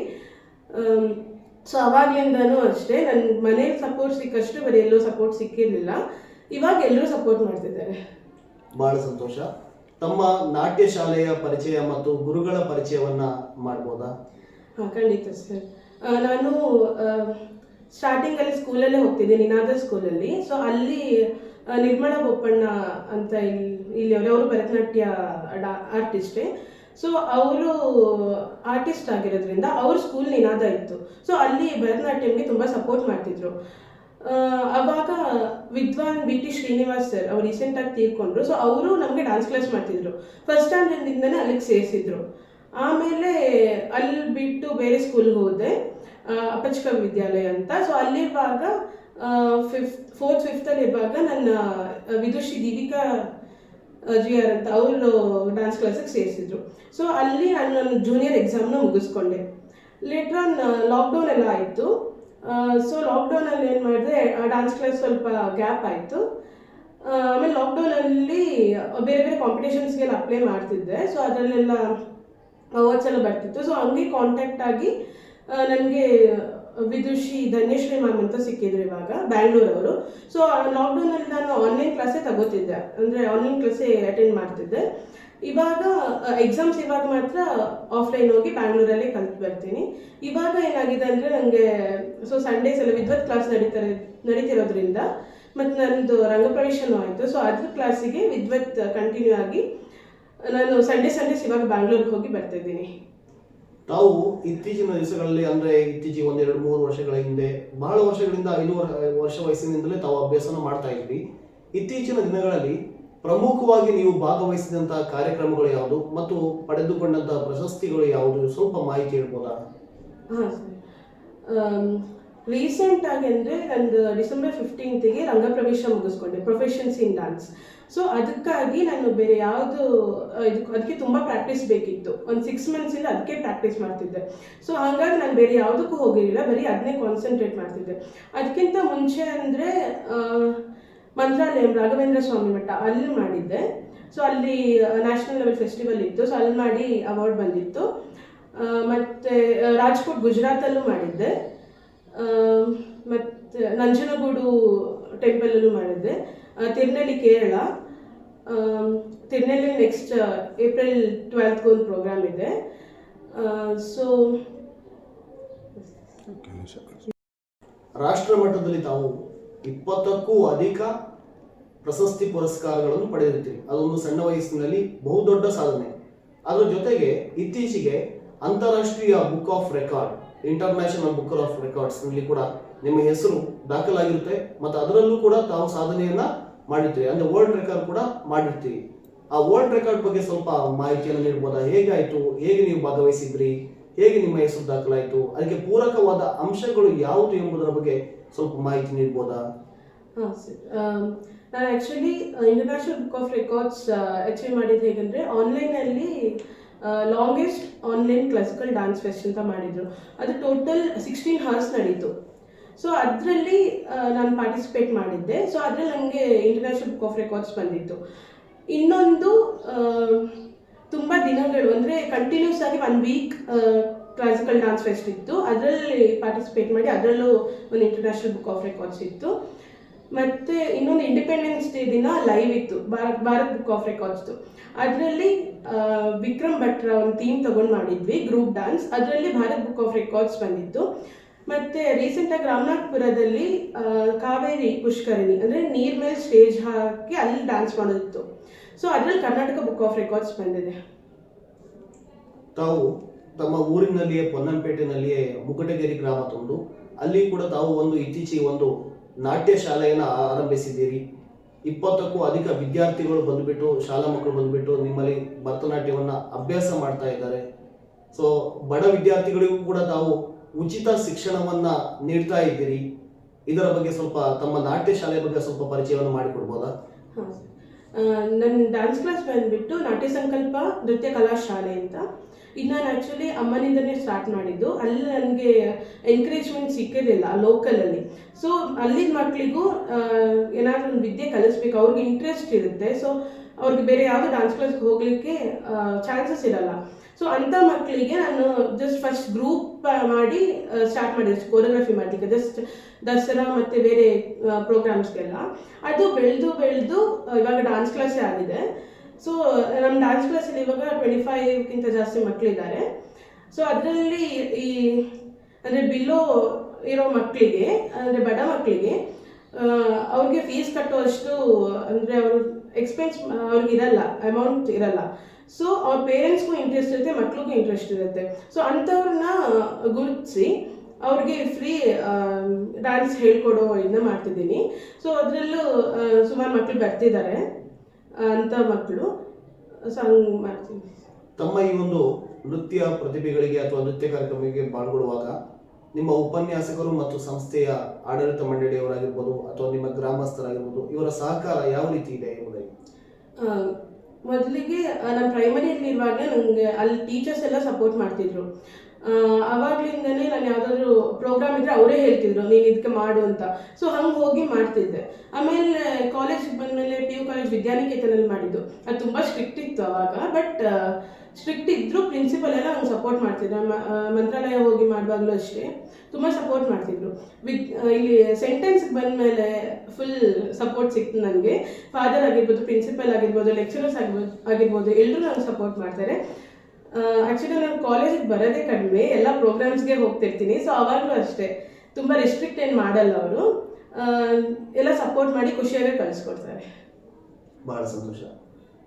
ಸೊ ಅವಾಗ್ಲಿಂದನೂ ಅಷ್ಟೇ ನನ್ನ ಮನೆ ಸಪೋರ್ಟ್ ಸಿಕ್ಕಷ್ಟು ಬರೀ ಎಲ್ಲೂ ಸಪೋರ್ಟ್ ಸಿಕ್ಕಿರಲಿಲ್ಲ. ಇವಾಗ ಎಲ್ಲರೂ ಸಪೋರ್ಟ್ ಮಾಡ್ತಿದ್ದಾರೆ. ಬಹಳ ಸಂತೋಷ. ತಮ್ಮ ನಾಟ್ಯ ಶಾಲೆಯ ಪರಿಚಯ ಮತ್ತು ಗುರುಗಳ ಪರಿಚಯವನ್ನ ಮಾಡ್ಬೋದಾ? ಹಾಂ ಖಂಡಿತ ಸರ್. ನಾನು ಸ್ಟಾರ್ಟಿಂಗಲ್ಲಿ ಸ್ಕೂಲಲ್ಲೇ ಹೋಗ್ತಿದ್ದೆ ನಿನಾದ ಸ್ಕೂಲಲ್ಲಿ ಸೊ ಅಲ್ಲಿ ನಿರ್ಮಲ ಬೋಪಣ್ಣ ಅಂತ ಇಲ್ಲಿ ಇಲ್ಲಿ ಅವರು ಭರತನಾಟ್ಯ ಆರ್ಟಿಸ್ಟೇ ಸೊ ಅವರು ಆರ್ಟಿಸ್ಟ್ ಆಗಿರೋದ್ರಿಂದ ಅವ್ರ ಸ್ಕೂಲ್ ನಿನಾದ ಇತ್ತು. ಸೊ ಅಲ್ಲಿ ಭರತನಾಟ್ಯಂಗೆ ತುಂಬ ಸಪೋರ್ಟ್ ಮಾಡ್ತಿದ್ರು. ಅವಾಗ ವಿದ್ವಾನ್ ಬಿ ಟಿ ಶ್ರೀನಿವಾಸ್ ಸರ್ ಅವ್ರು ರೀಸೆಂಟಾಗಿ ತೀರ್ಕೊಂಡ್ರು. ಸೊ ಅವರು ನಮಗೆ ಡ್ಯಾನ್ಸ್ ಕ್ಲಾಸ್ ಮಾಡ್ತಿದ್ರು. ಫಸ್ಟ್ ಸ್ಟ್ಯಾಂಡರ್ಡಿಂದನೇ ಅಲ್ಲಿಗೆ ಸೇರಿಸಿದ್ರು. ಆಮೇಲೆ ಅಲ್ಲಿ ಬಿಟ್ಟು ಬೇರೆ ಸ್ಕೂಲ್ಗೆ ಹೋದೆ. ಅಪಚ್ಕ ವಿದ್ಯಾಲಯ ಅಂತ. ಸೊ ಅಲ್ಲಿರುವಾಗ ಫಿಫ್ತ್ ಫೋರ್ತ್ ಫಿಫ್ತಲ್ಲಿ ಇರುವಾಗ ನನ್ನ ವಿದುಷಿ ದೀಪಿಕಾ ಜಿ ಆರ್ ಅಂತ ಅವರು ಡ್ಯಾನ್ಸ್ ಕ್ಲಾಸಿಗೆ ಸೇರಿಸಿದ್ರು. ಸೊ ಅಲ್ಲಿ ನಾನು ನನ್ನ ಜೂನಿಯರ್ ಎಕ್ಸಾಮ್ನ ಮುಗಿಸ್ಕೊಂಡೆ. ಲೇಟ್ರ್ ಆನ್ ಲಾಕ್ಡೌನ್ ಎಲ್ಲ ಆಯಿತು. ಸೊ ಲಾಕ್ಡೌನಲ್ಲಿ ಏನು ಮಾಡಿದೆ ಡ್ಯಾನ್ಸ್ ಕ್ಲಾಸ್ ಸ್ವಲ್ಪ ಗ್ಯಾಪ್ ಆಯಿತು. ಆಮೇಲೆ ಲಾಕ್ಡೌನಲ್ಲಿ ಬೇರೆ ಬೇರೆ ಕಾಂಪಿಟೇಷನ್ಸ್ಗೆಲ್ಲ ಅಪ್ಲೈ ಮಾಡ್ತಿದ್ದೆ. ಸೊ ಅದರಲ್ಲೆಲ್ಲ ಅವಾರ್ಡ್ಸ್ ಎಲ್ಲ ಬರ್ತಿತ್ತು. ಸೊ ಹಂಗೆ ಕಾಂಟ್ಯಾಕ್ಟ್ ಆಗಿ ನನಗೆ ವಿದುಷಿ ಧನ್ಯಶ್ರೀ ಮ್ಯಾಮ್ ಅಂತ ಸಿಕ್ಕಿದ್ರು ಇವಾಗ, ಬ್ಯಾಂಗ್ಳೂರವರು. ಸೊ ಲಾಕ್ಡೌನಲ್ಲಿ ನಾನು ಆನ್ಲೈನ್ ಕ್ಲಾಸೇ ತಗೋತಿದ್ದೆ. ಅಂದರೆ ಆನ್ಲೈನ್ ಕ್ಲಾಸೇ ಅಟೆಂಡ್ ಮಾಡ್ತಿದ್ದೆ. ಇವಾಗ ಎಕ್ಸಾಮ್ಸ್ ಇವಾಗ ಮಾತ್ರ ಆಫ್ಲೈನ್ ಹೋಗಿ ಬ್ಯಾಂಗ್ಳೂರಲ್ಲೇ ಕಲ್ತು ಬರ್ತೀನಿ. ಇವಾಗ ಏನಾಗಿದೆ ಅಂದರೆ ನನಗೆ ಸೊ ಸಂಡೇಸ್ ಎಲ್ಲ ವಿದ್ವತ್ ಕ್ಲಾಸ್ ನಡೀತಾರೆ, ನಡೀತಿರೋದ್ರಿಂದ, ಮತ್ತು ನನ್ನದು ರಂಗಪ್ರವೇಶನೂ ಆಯಿತು. ಸೊ ಅದ್ರ ಕ್ಲಾಸಿಗೆ ವಿದ್ವತ್ ಕಂಟಿನ್ಯೂ ಆಗಿ, ನಾನು ಸಂಡೇ ಸಂಡೇಸ್ ಇವಾಗ ಬ್ಯಾಂಗ್ಳೂರಿಗೆ ಹೋಗಿ ಬರ್ತಿದ್ದೀನಿ. ತಾವು ಇತ್ತೀಚಿನ ದಿವಸಗಳಲ್ಲಿ ಅಂದ್ರೆ ಇತ್ತೀಚೆಗೆ ಒಂದೆರಡು ಮೂರು ವರ್ಷಗಳ ಹಿಂದೆ, ಬಹಳ ವರ್ಷಗಳಿಂದ ಐದು ವರ್- ವರ್ಷ ವಯಸ್ಸಿನಿಂದಲೇ ತಾವು ಅಭ್ಯಾಸನ ಮಾಡ್ತಾ ಇದ್ವಿ. ಇತ್ತೀಚಿನ ದಿನಗಳಲ್ಲಿ ಪ್ರಮುಖವಾಗಿ ನೀವು ಭಾಗವಹಿಸಿದಂತಹ ಕಾರ್ಯಕ್ರಮಗಳು ಯಾವುದು ಮತ್ತು ಪಡೆದುಕೊಂಡಂತಹ ಪ್ರಶಸ್ತಿಗಳು ಯಾವುದು ಸ್ವಲ್ಪ ಮಾಹಿತಿ ಹೇಳ್ಬೋದಾ? ರೀಸೆಂಟ್ ಆಗಿ ಅಂದರೆ ನಂದು ಡಿಸೆಂಬರ್ ಫಿಫ್ಟೀನ್ತಿಗೆ ರಂಗಪ್ರವೇಶ ಮುಗಿಸ್ಕೊಂಡೆ ಪ್ರೊಫೆಷನ್ಸ್ ಇನ್ ಡ್ಯಾನ್ಸ್ ಸೊ ಅದಕ್ಕಾಗಿ ನಾನು ಬೇರೆ ಯಾವುದು ಇದಕ್ಕೆ ಅದಕ್ಕೆ ತುಂಬ ಪ್ರಾಕ್ಟೀಸ್ ಬೇಕಿತ್ತು. ಒಂದು ಸಿಕ್ಸ್ ಮಂತ್ಸಿಂದ ಅದಕ್ಕೆ ಪ್ರಾಕ್ಟೀಸ್ ಮಾಡ್ತಿದ್ದೆ. ಸೊ ಹಾಗಾಗಿ ನಾನು ಬೇರೆ ಯಾವುದಕ್ಕೂ ಹೋಗಿರಲಿಲ್ಲ, ಬರೀ ಅದನ್ನೇ ಕಾನ್ಸಂಟ್ರೇಟ್ ಮಾಡ್ತಿದ್ದೆ. ಅದಕ್ಕಿಂತ ಮುಂಚೆ ಅಂದರೆ ಮಂತ್ರಾಲಯಂ ರಾಘವೇಂದ್ರ ಸ್ವಾಮಿ ಮಠ, ಅಲ್ಲಿ ಮಾಡಿದ್ದೆ. ಸೊ ಅಲ್ಲಿ ನ್ಯಾಷನಲ್ ಲೆವೆಲ್ ಫೆಸ್ಟಿವಲ್ ಇತ್ತು. ಸೊ ಅಲ್ಲಿ ಮಾಡಿ ಅವಾರ್ಡ್ ಬಂದಿತ್ತು. ಮತ್ತು ರಾಜ್ಕೋಟ್ ಗುಜರಾತಲ್ಲೂ ಮಾಡಿದ್ದೆ. ಮತ್ತೆ ನಂಜನಗೂಡು ಟೆಂಪಲಲ್ಲೂ ಮಾಡಿದ್ದೆ. ತಿರುನೆಲ್ಲಿ ಕೇರಳ. ತಿರ್ನೆಲ್ಲಿ ನೆಕ್ಸ್ಟ್ ಏಪ್ರಿಲ್ ಟ್ವೆಲ್ತ್ಗೆ ಒಂದು ಪ್ರೋಗ್ರಾಮ್ ಇದೆ. ಸೊ ರಾಷ್ಟ್ರ ಮಟ್ಟದಲ್ಲಿ ತಾವು ಇಪ್ಪತ್ತಕ್ಕೂ ಅಧಿಕ ಪ್ರಶಸ್ತಿ ಪುರಸ್ಕಾರಗಳನ್ನು ಪಡೆದಿರ್ತೀರಿ ಅದೊಂದು ಸಣ್ಣ ವಯಸ್ಸಿನಲ್ಲಿ ಬಹುದೊಡ್ಡ ಸಾಧನೆ. ಅದರ ಜೊತೆಗೆ ಇತ್ತೀಚೆಗೆ ಅಂತಾರಾಷ್ಟ್ರೀಯ book of record international book of ರೆಕಾರ್ಡ್ಸ್ನಲ್ಲಿ ಕೂಡ ನಿಮ್ಮ ಹೆಸರು ದಾಖಲಾಗಿರುತ್ತೆ ಮತ್ತು ಅದರಲ್ಲೂ ಕೂಡ ತಾವು ಸಾಧನೆಯನ್ನ ಮಾಡಿರ್ತೀವಿ ಅಂದ್ರೆ ವರ್ಲ್ಡ್ ರೆಕಾರ್ಡ್ ಕೂಡ ಮಾಡಿರ್ತೀವಿ ಆ ವರ್ಲ್ಡ್ ರೆಕಾರ್ಡ್ ಬಗ್ಗೆ ಸ್ವಲ್ಪ ಮಾಹಿತಿಯನ್ನು ನೀಡ್ಬೋದಾ? ಹೇಗಾಯಿತು? ಹೇಗೆ ನೀವು ಭಾಗವಹಿಸಿದ್ರಿ? ಹೇಗೆ ನಿಮ್ಮ ಹೆಸರು ದಾಖಲಾಯಿತು? ಅದಕ್ಕೆ ಪೂರಕವಾದ ಅಂಶಗಳು ಯಾವುದು ಎಂಬುದರ ಬಗ್ಗೆ ಸ್ವಲ್ಪ ಮಾಹಿತಿ ನೀಡ್ಬೋದಾ? ನಾನು actually international book of records achieve ಮಾಡಿದ್ದು ಹೇಗೆಂದರೆ ಆನ್ಲೈನಲ್ಲಿ longest online classical dance fest ಅಂತ ಮಾಡಿದರು. ಅದು ಟೋಟಲ್ ಸಿಕ್ಸ್ಟೀನ್ ಹವರ್ಸ್ ನಡೀತು. ಸೊ ಅದರಲ್ಲಿ ನಾನು ಪಾರ್ಟಿಸಿಪೇಟ್ ಮಾಡಿದ್ದೆ. ಸೊ ಅದರಲ್ಲಿ ನನಗೆ ಇಂಟರ್ನ್ಯಾಷನಲ್ ಬುಕ್ ಆಫ್ ರೆಕಾರ್ಡ್ಸ್ ಬಂದಿತ್ತು. ಇನ್ನೊಂದು ತುಂಬ ದಿನಗಳು, ಅಂದರೆ ಕಂಟಿನ್ಯೂಸ್ ಆಗಿ one week classical dance fest ಇತ್ತು. ಅದರಲ್ಲಿ ಪಾರ್ಟಿಸಿಪೇಟ್ ಮಾಡಿ, ಅದರಲ್ಲೂ ಒಂದು ಇಂಟರ್ನ್ಯಾಷನಲ್ ಬುಕ್ ಆಫ್ ರೆಕಾರ್ಡ್ಸ್ ಇತ್ತು. ಮತ್ತು ಇನ್ನೊಂದು ಇಂಡಿಪೆಂಡೆನ್ಸ್ ಡೇ ದಿನ ಲೈವ್ ಇತ್ತು, ಭಾರತ್ ಭಾರತ್ ಬುಕ್ ಆಫ್ ರೆಕಾರ್ಡ್ಸ್ದು ಅದರಲ್ಲಿ ವಿಕ್ರಮ್ ಭಟ್ರ ಒಂದು ಥೀಮ್ ತಗೊಂಡು ಮಾಡಿದ್ವಿ ಗ್ರೂಪ್ ಡ್ಯಾನ್ಸ್ ಅದರಲ್ಲಿ ಭಾರತ್ ಬುಕ್ ಆಫ್ ರೆಕಾರ್ಡ್ಸ್ ಬಂದಿತ್ತು. ಮತ್ತು ರೀಸೆಂಟಾಗಿ ರಾಮನಾಥ್ಪುರದಲ್ಲಿ ಕಾವೇರಿ ಪುಷ್ಕರಣಿ, ಅಂದರೆ ನೀರ್ ಮೇಲೆ ಸ್ಟೇಜ್ ಹಾಕಿ ಅಲ್ಲಿ ಡ್ಯಾನ್ಸ್ ಮಾಡೋದಿತ್ತು. ಸೊ ಅದರಲ್ಲಿ ಕರ್ನಾಟಕ ಬುಕ್ ಆಫ್ ರೆಕಾರ್ಡ್ಸ್ ಬಂದಿದೆ. ತಾವು ತಮ್ಮ ಊರಿನಲ್ಲಿಯೇ, ಪೊನ್ನಂಪೇಟೆನಲ್ಲಿಯೇ ಮುಕಟಗಿರಿ ಗ್ರಾಮ ತಂದು ಅಲ್ಲಿ ಕೂಡ ತಾವು ಒಂದು ಇತ್ತೀಚೆಗೆ ಒಂದು ನಾಟ್ಯ ಶಾಲೆಯನ್ನು ಆರಂಭಿಸಿದ್ದೀರಿ. ಇಪ್ಪತ್ತಕ್ಕೂ ಅಧಿಕ ವಿದ್ಯಾರ್ಥಿಗಳು ಬಂದುಬಿಟ್ಟು, ಶಾಲಾ ಮಕ್ಕಳು ಬಂದುಬಿಟ್ಟು ನಿಮ್ಮಲ್ಲಿ ಭರತನಾಟ್ಯವನ್ನು ಅಭ್ಯಾಸ ಮಾಡ್ತಾ ಇದ್ದಾರೆ. ಸೊ ಬಡ ವಿದ್ಯಾರ್ಥಿಗಳಿಗೂ ಕೂಡ ತಾವು ಉಚಿತ ಶಿಕ್ಷಣವನ್ನ ನೀಡ್ತಾ ಇದ್ದೀರಿ. ಇದರ ಬಗ್ಗೆ ಸ್ವಲ್ಪ ತಮ್ಮ ನಾಟ್ಯ ಶಾಲೆ ಬಗ್ಗೆ ಸ್ವಲ್ಪ ಪರಿಚಯವನ್ನು ಮಾಡಿಕೊಡ್ಬೋದಾ? ನನ್ನ ಡ್ಯಾನ್ಸ್ ಕ್ಲಾಸ್ ಬಂದುಬಿಟ್ಟು ನಾಟ್ಯ ಸಂಕಲ್ಪ ನೃತ್ಯ ಕಲಾ ಶಾಲೆ ಅಂತ. ಇದು ನಾನು ಆ್ಯಕ್ಚುಲಿ ಅಮ್ಮನಿಂದನೇ ಸ್ಟಾರ್ಟ್ ಮಾಡಿದ್ದು. ಅಲ್ಲಿ ನನಗೆ ಎನ್ಕರೇಜ್ಮೆಂಟ್ ಸಿಕ್ಕಿರಲಿಲ್ಲ ಲೋಕಲಲ್ಲಿ ಸೊ ಅಲ್ಲಿನ ಮಕ್ಕಳಿಗೂ ಏನಾದರೂ ಒಂದು ವಿದ್ಯೆ ಕಲಿಸ್ಬೇಕು. ಅವ್ರಿಗೆ ಇಂಟ್ರೆಸ್ಟ್ ಇರುತ್ತೆ. ಸೊ ಅವ್ರಿಗೆ ಬೇರೆ ಯಾವುದೇ ಡ್ಯಾನ್ಸ್ ಕ್ಲಾಸ್ಗೆ ಹೋಗಲಿಕ್ಕೆ ಚಾನ್ಸಸ್ ಇರಲ್ಲ. ಸೊ ಅಂಥ ಮಕ್ಕಳಿಗೆ ನಾನು ಜಸ್ಟ್ ಫಸ್ಟ್ ಗ್ರೂಪ್ ಮಾಡಿ ಸ್ಟಾರ್ಟ್ ಮಾಡಿದೆ ಕೋರಿಯೋಗ್ರಫಿ ಮಾಡಲಿಕ್ಕೆ. ಜಸ್ಟ್ ದಸರಾ ಮತ್ತು ಬೇರೆ ಪ್ರೋಗ್ರಾಮ್ಸ್ಗೆಲ್ಲ ಅದು ಬೆಳೆದು ಬೆಳೆದು ಇವಾಗ ಡ್ಯಾನ್ಸ್ ಕ್ಲಾಸೇ ಆಗಿದೆ. ಸೊ ನಮ್ಮ ಡ್ಯಾನ್ಸ್ ಕ್ಲಾಸಲ್ಲಿ ಇವಾಗ ಟ್ವೆಂಟಿ ಫೈವ್ಗಿಂತ ಜಾಸ್ತಿ ಮಕ್ಕಳಿದ್ದಾರೆ ಸೊ ಅದರಲ್ಲಿ ಈ, ಅಂದರೆ ಬಿಲೋ ಇರೋ ಮಕ್ಕಳಿಗೆ ಅಂದರೆ ಬಡ ಮಕ್ಕಳಿಗೆ ಅವ್ರಿಗೆ ಫೀಸ್ ಕಟ್ಟುವಷ್ಟು, ಅಂದರೆ ಅವರು ಎಕ್ಸ್ಪೆನ್ಸ್ ಅವ್ರಿಗೆ ಇರಲ್ಲ ಅಮೌಂಟ್ ಇರಲ್ಲ. ಸೊ ಅವ್ರ ಪೇರೆಂಟ್ಸ್ಗೂ ಇಂಟ್ರೆಸ್ಟ್ ಇರುತ್ತೆ, ಮಕ್ಳಿಗೂ ಇಂಟ್ರೆಸ್ಟ್ ಇರುತ್ತೆ. ಸೊ ಅಂಥವ್ರನ್ನ ಗುರುತಿಸಿ, ಅವ್ರಿಗೆ ಫ್ರೀ ಡ್ಯಾನ್ಸ್ ಹೇಳ್ಕೊಡೋ ಇದನ್ನ ಮಾಡ್ತಿದ್ದೀನಿ. ಸೊ ಅದರಲ್ಲೂ ಸುಮಾರು ಮಕ್ಕಳು ಬರ್ತಿದ್ದಾರೆ. ಅಂಥ ಮಕ್ಕಳು ಸಾಂಗ್ ಹಂಗೆ ಮಾಡ್ತೀನಿ ತಮ್ಮ ಈ ಒಂದು ನೃತ್ಯ ಪ್ರತಿಭೆಗಳಿಗೆ ಅಥವಾ ನೃತ್ಯ ಕಾರ್ಯಕ್ರಮಗಳಿಗೆ ಪಾಲ್ಗೊಳ್ಳುವಾಗ ನಿಮ್ಮ ಉಪನ್ಯಾಸಕರು ಮತ್ತು ಸಂಸ್ಥೆಯ ಆಡಳಿತ ಮಂಡಳಿಯವರಾಗಿರ್ಬೋದು ಅಥವಾ ನಿಮ್ಮ ಗ್ರಾಮಸ್ಥರಾಗಿರ್ಬೋದು ಇವರ ಸಹಕಾರ ಯಾವ ರೀತಿ ಇದೆ ಎಂಬುದಾಗಿ? ಮೊದಲಿಗೆ ನಾನು ಪ್ರೈಮರಿಯಲ್ಲಿರುವಾಗ ನನಗೆ ಅಲ್ಲಿ ಟೀಚರ್ಸ್ ಎಲ್ಲ ಸಪೋರ್ಟ್ ಮಾಡ್ತಿದ್ರು. ಅವಾಗ್ಲಿಂದನೇ ನಾನು ಯಾವ್ದಾದ್ರು ಪ್ರೋಗ್ರಾಮ್ ಇದ್ರೆ ಅವರೇ ಹೇಳ್ತಿದ್ರು ನೀನು ಇದಕ್ಕೆ ಮಾಡು ಅಂತ. ಸೊ ಹಂಗೆ ಹೋಗಿ ಮಾಡ್ತಿದ್ದೆ. ಆಮೇಲೆ ಕಾಲೇಜಿಗೆ ಬಂದಮೇಲೆ ಪಿ ಯು ಕಾಲೇಜ್ ವಿದ್ಯಾನಿಕೇತನಲ್ಲಿ ಮಾಡಿದ್ದು. ಅದು ತುಂಬ ಸ್ಟ್ರಿಕ್ಟ್ ಇತ್ತು ಅವಾಗ ಬಟ್ ಸ್ಟ್ರಿಕ್ಟ್ ಇದ್ದರೂ ಪ್ರಿನ್ಸಿಪಲ್ ಎಲ್ಲ ಅವ್ನು ಸಪೋರ್ಟ್ ಮಾಡ್ತಿದ್ರು. ಮಂತ್ರಾಲಯ ಹೋಗಿ ಮಾಡುವಾಗಲೂ ಅಷ್ಟೇ ತುಂಬ ಸಪೋರ್ಟ್ ಮಾಡ್ತಿದ್ರು. ಆ, ಇಲ್ಲಿ ಸೆಂಟೆನ್ಸ್ಗೆ ಬಂದಮೇಲೆ ಫುಲ್ ಸಪೋರ್ಟ್ ಸಿಕ್ತು ನನಗೆ ಫಾದರ್ ಆಗಿರ್ಬೋದು ಪ್ರಿನ್ಸಿಪಲ್ ಆಗಿರ್ಬೋದು ಲೆಕ್ಚರರ್ಸ್ ಆಗಿರ್ಬೋದು ಆಗಿರ್ಬೋದು ಎಲ್ಲರೂ ನಂಗೆ ಸಪೋರ್ಟ್ ಮಾಡ್ತಾರೆ. ಆ್ಯಕ್ಚುಲಿ ನಾನು ಕಾಲೇಜಿಗೆ ಬರೋದೇ ಕಡಿಮೆ, ಎಲ್ಲ ಪ್ರೋಗ್ರಾಮ್ಸ್ಗೆ ಹೋಗ್ತಿರ್ತೀನಿ ಸೊ ಅವಾಗಲೂ ಅಷ್ಟೇ. ತುಂಬ ರೆಸ್ಟ್ರಿಕ್ಟ್ ಏನು ಮಾಡಲ್ಲ ಅವರು. ಎಲ್ಲ ಸಪೋರ್ಟ್ ಮಾಡಿ ಖುಷಿಯಾಗಿ ಕಳಿಸ್ಕೊಡ್ತಾರೆ. ಬಹಳ ಸಂತೋಷ.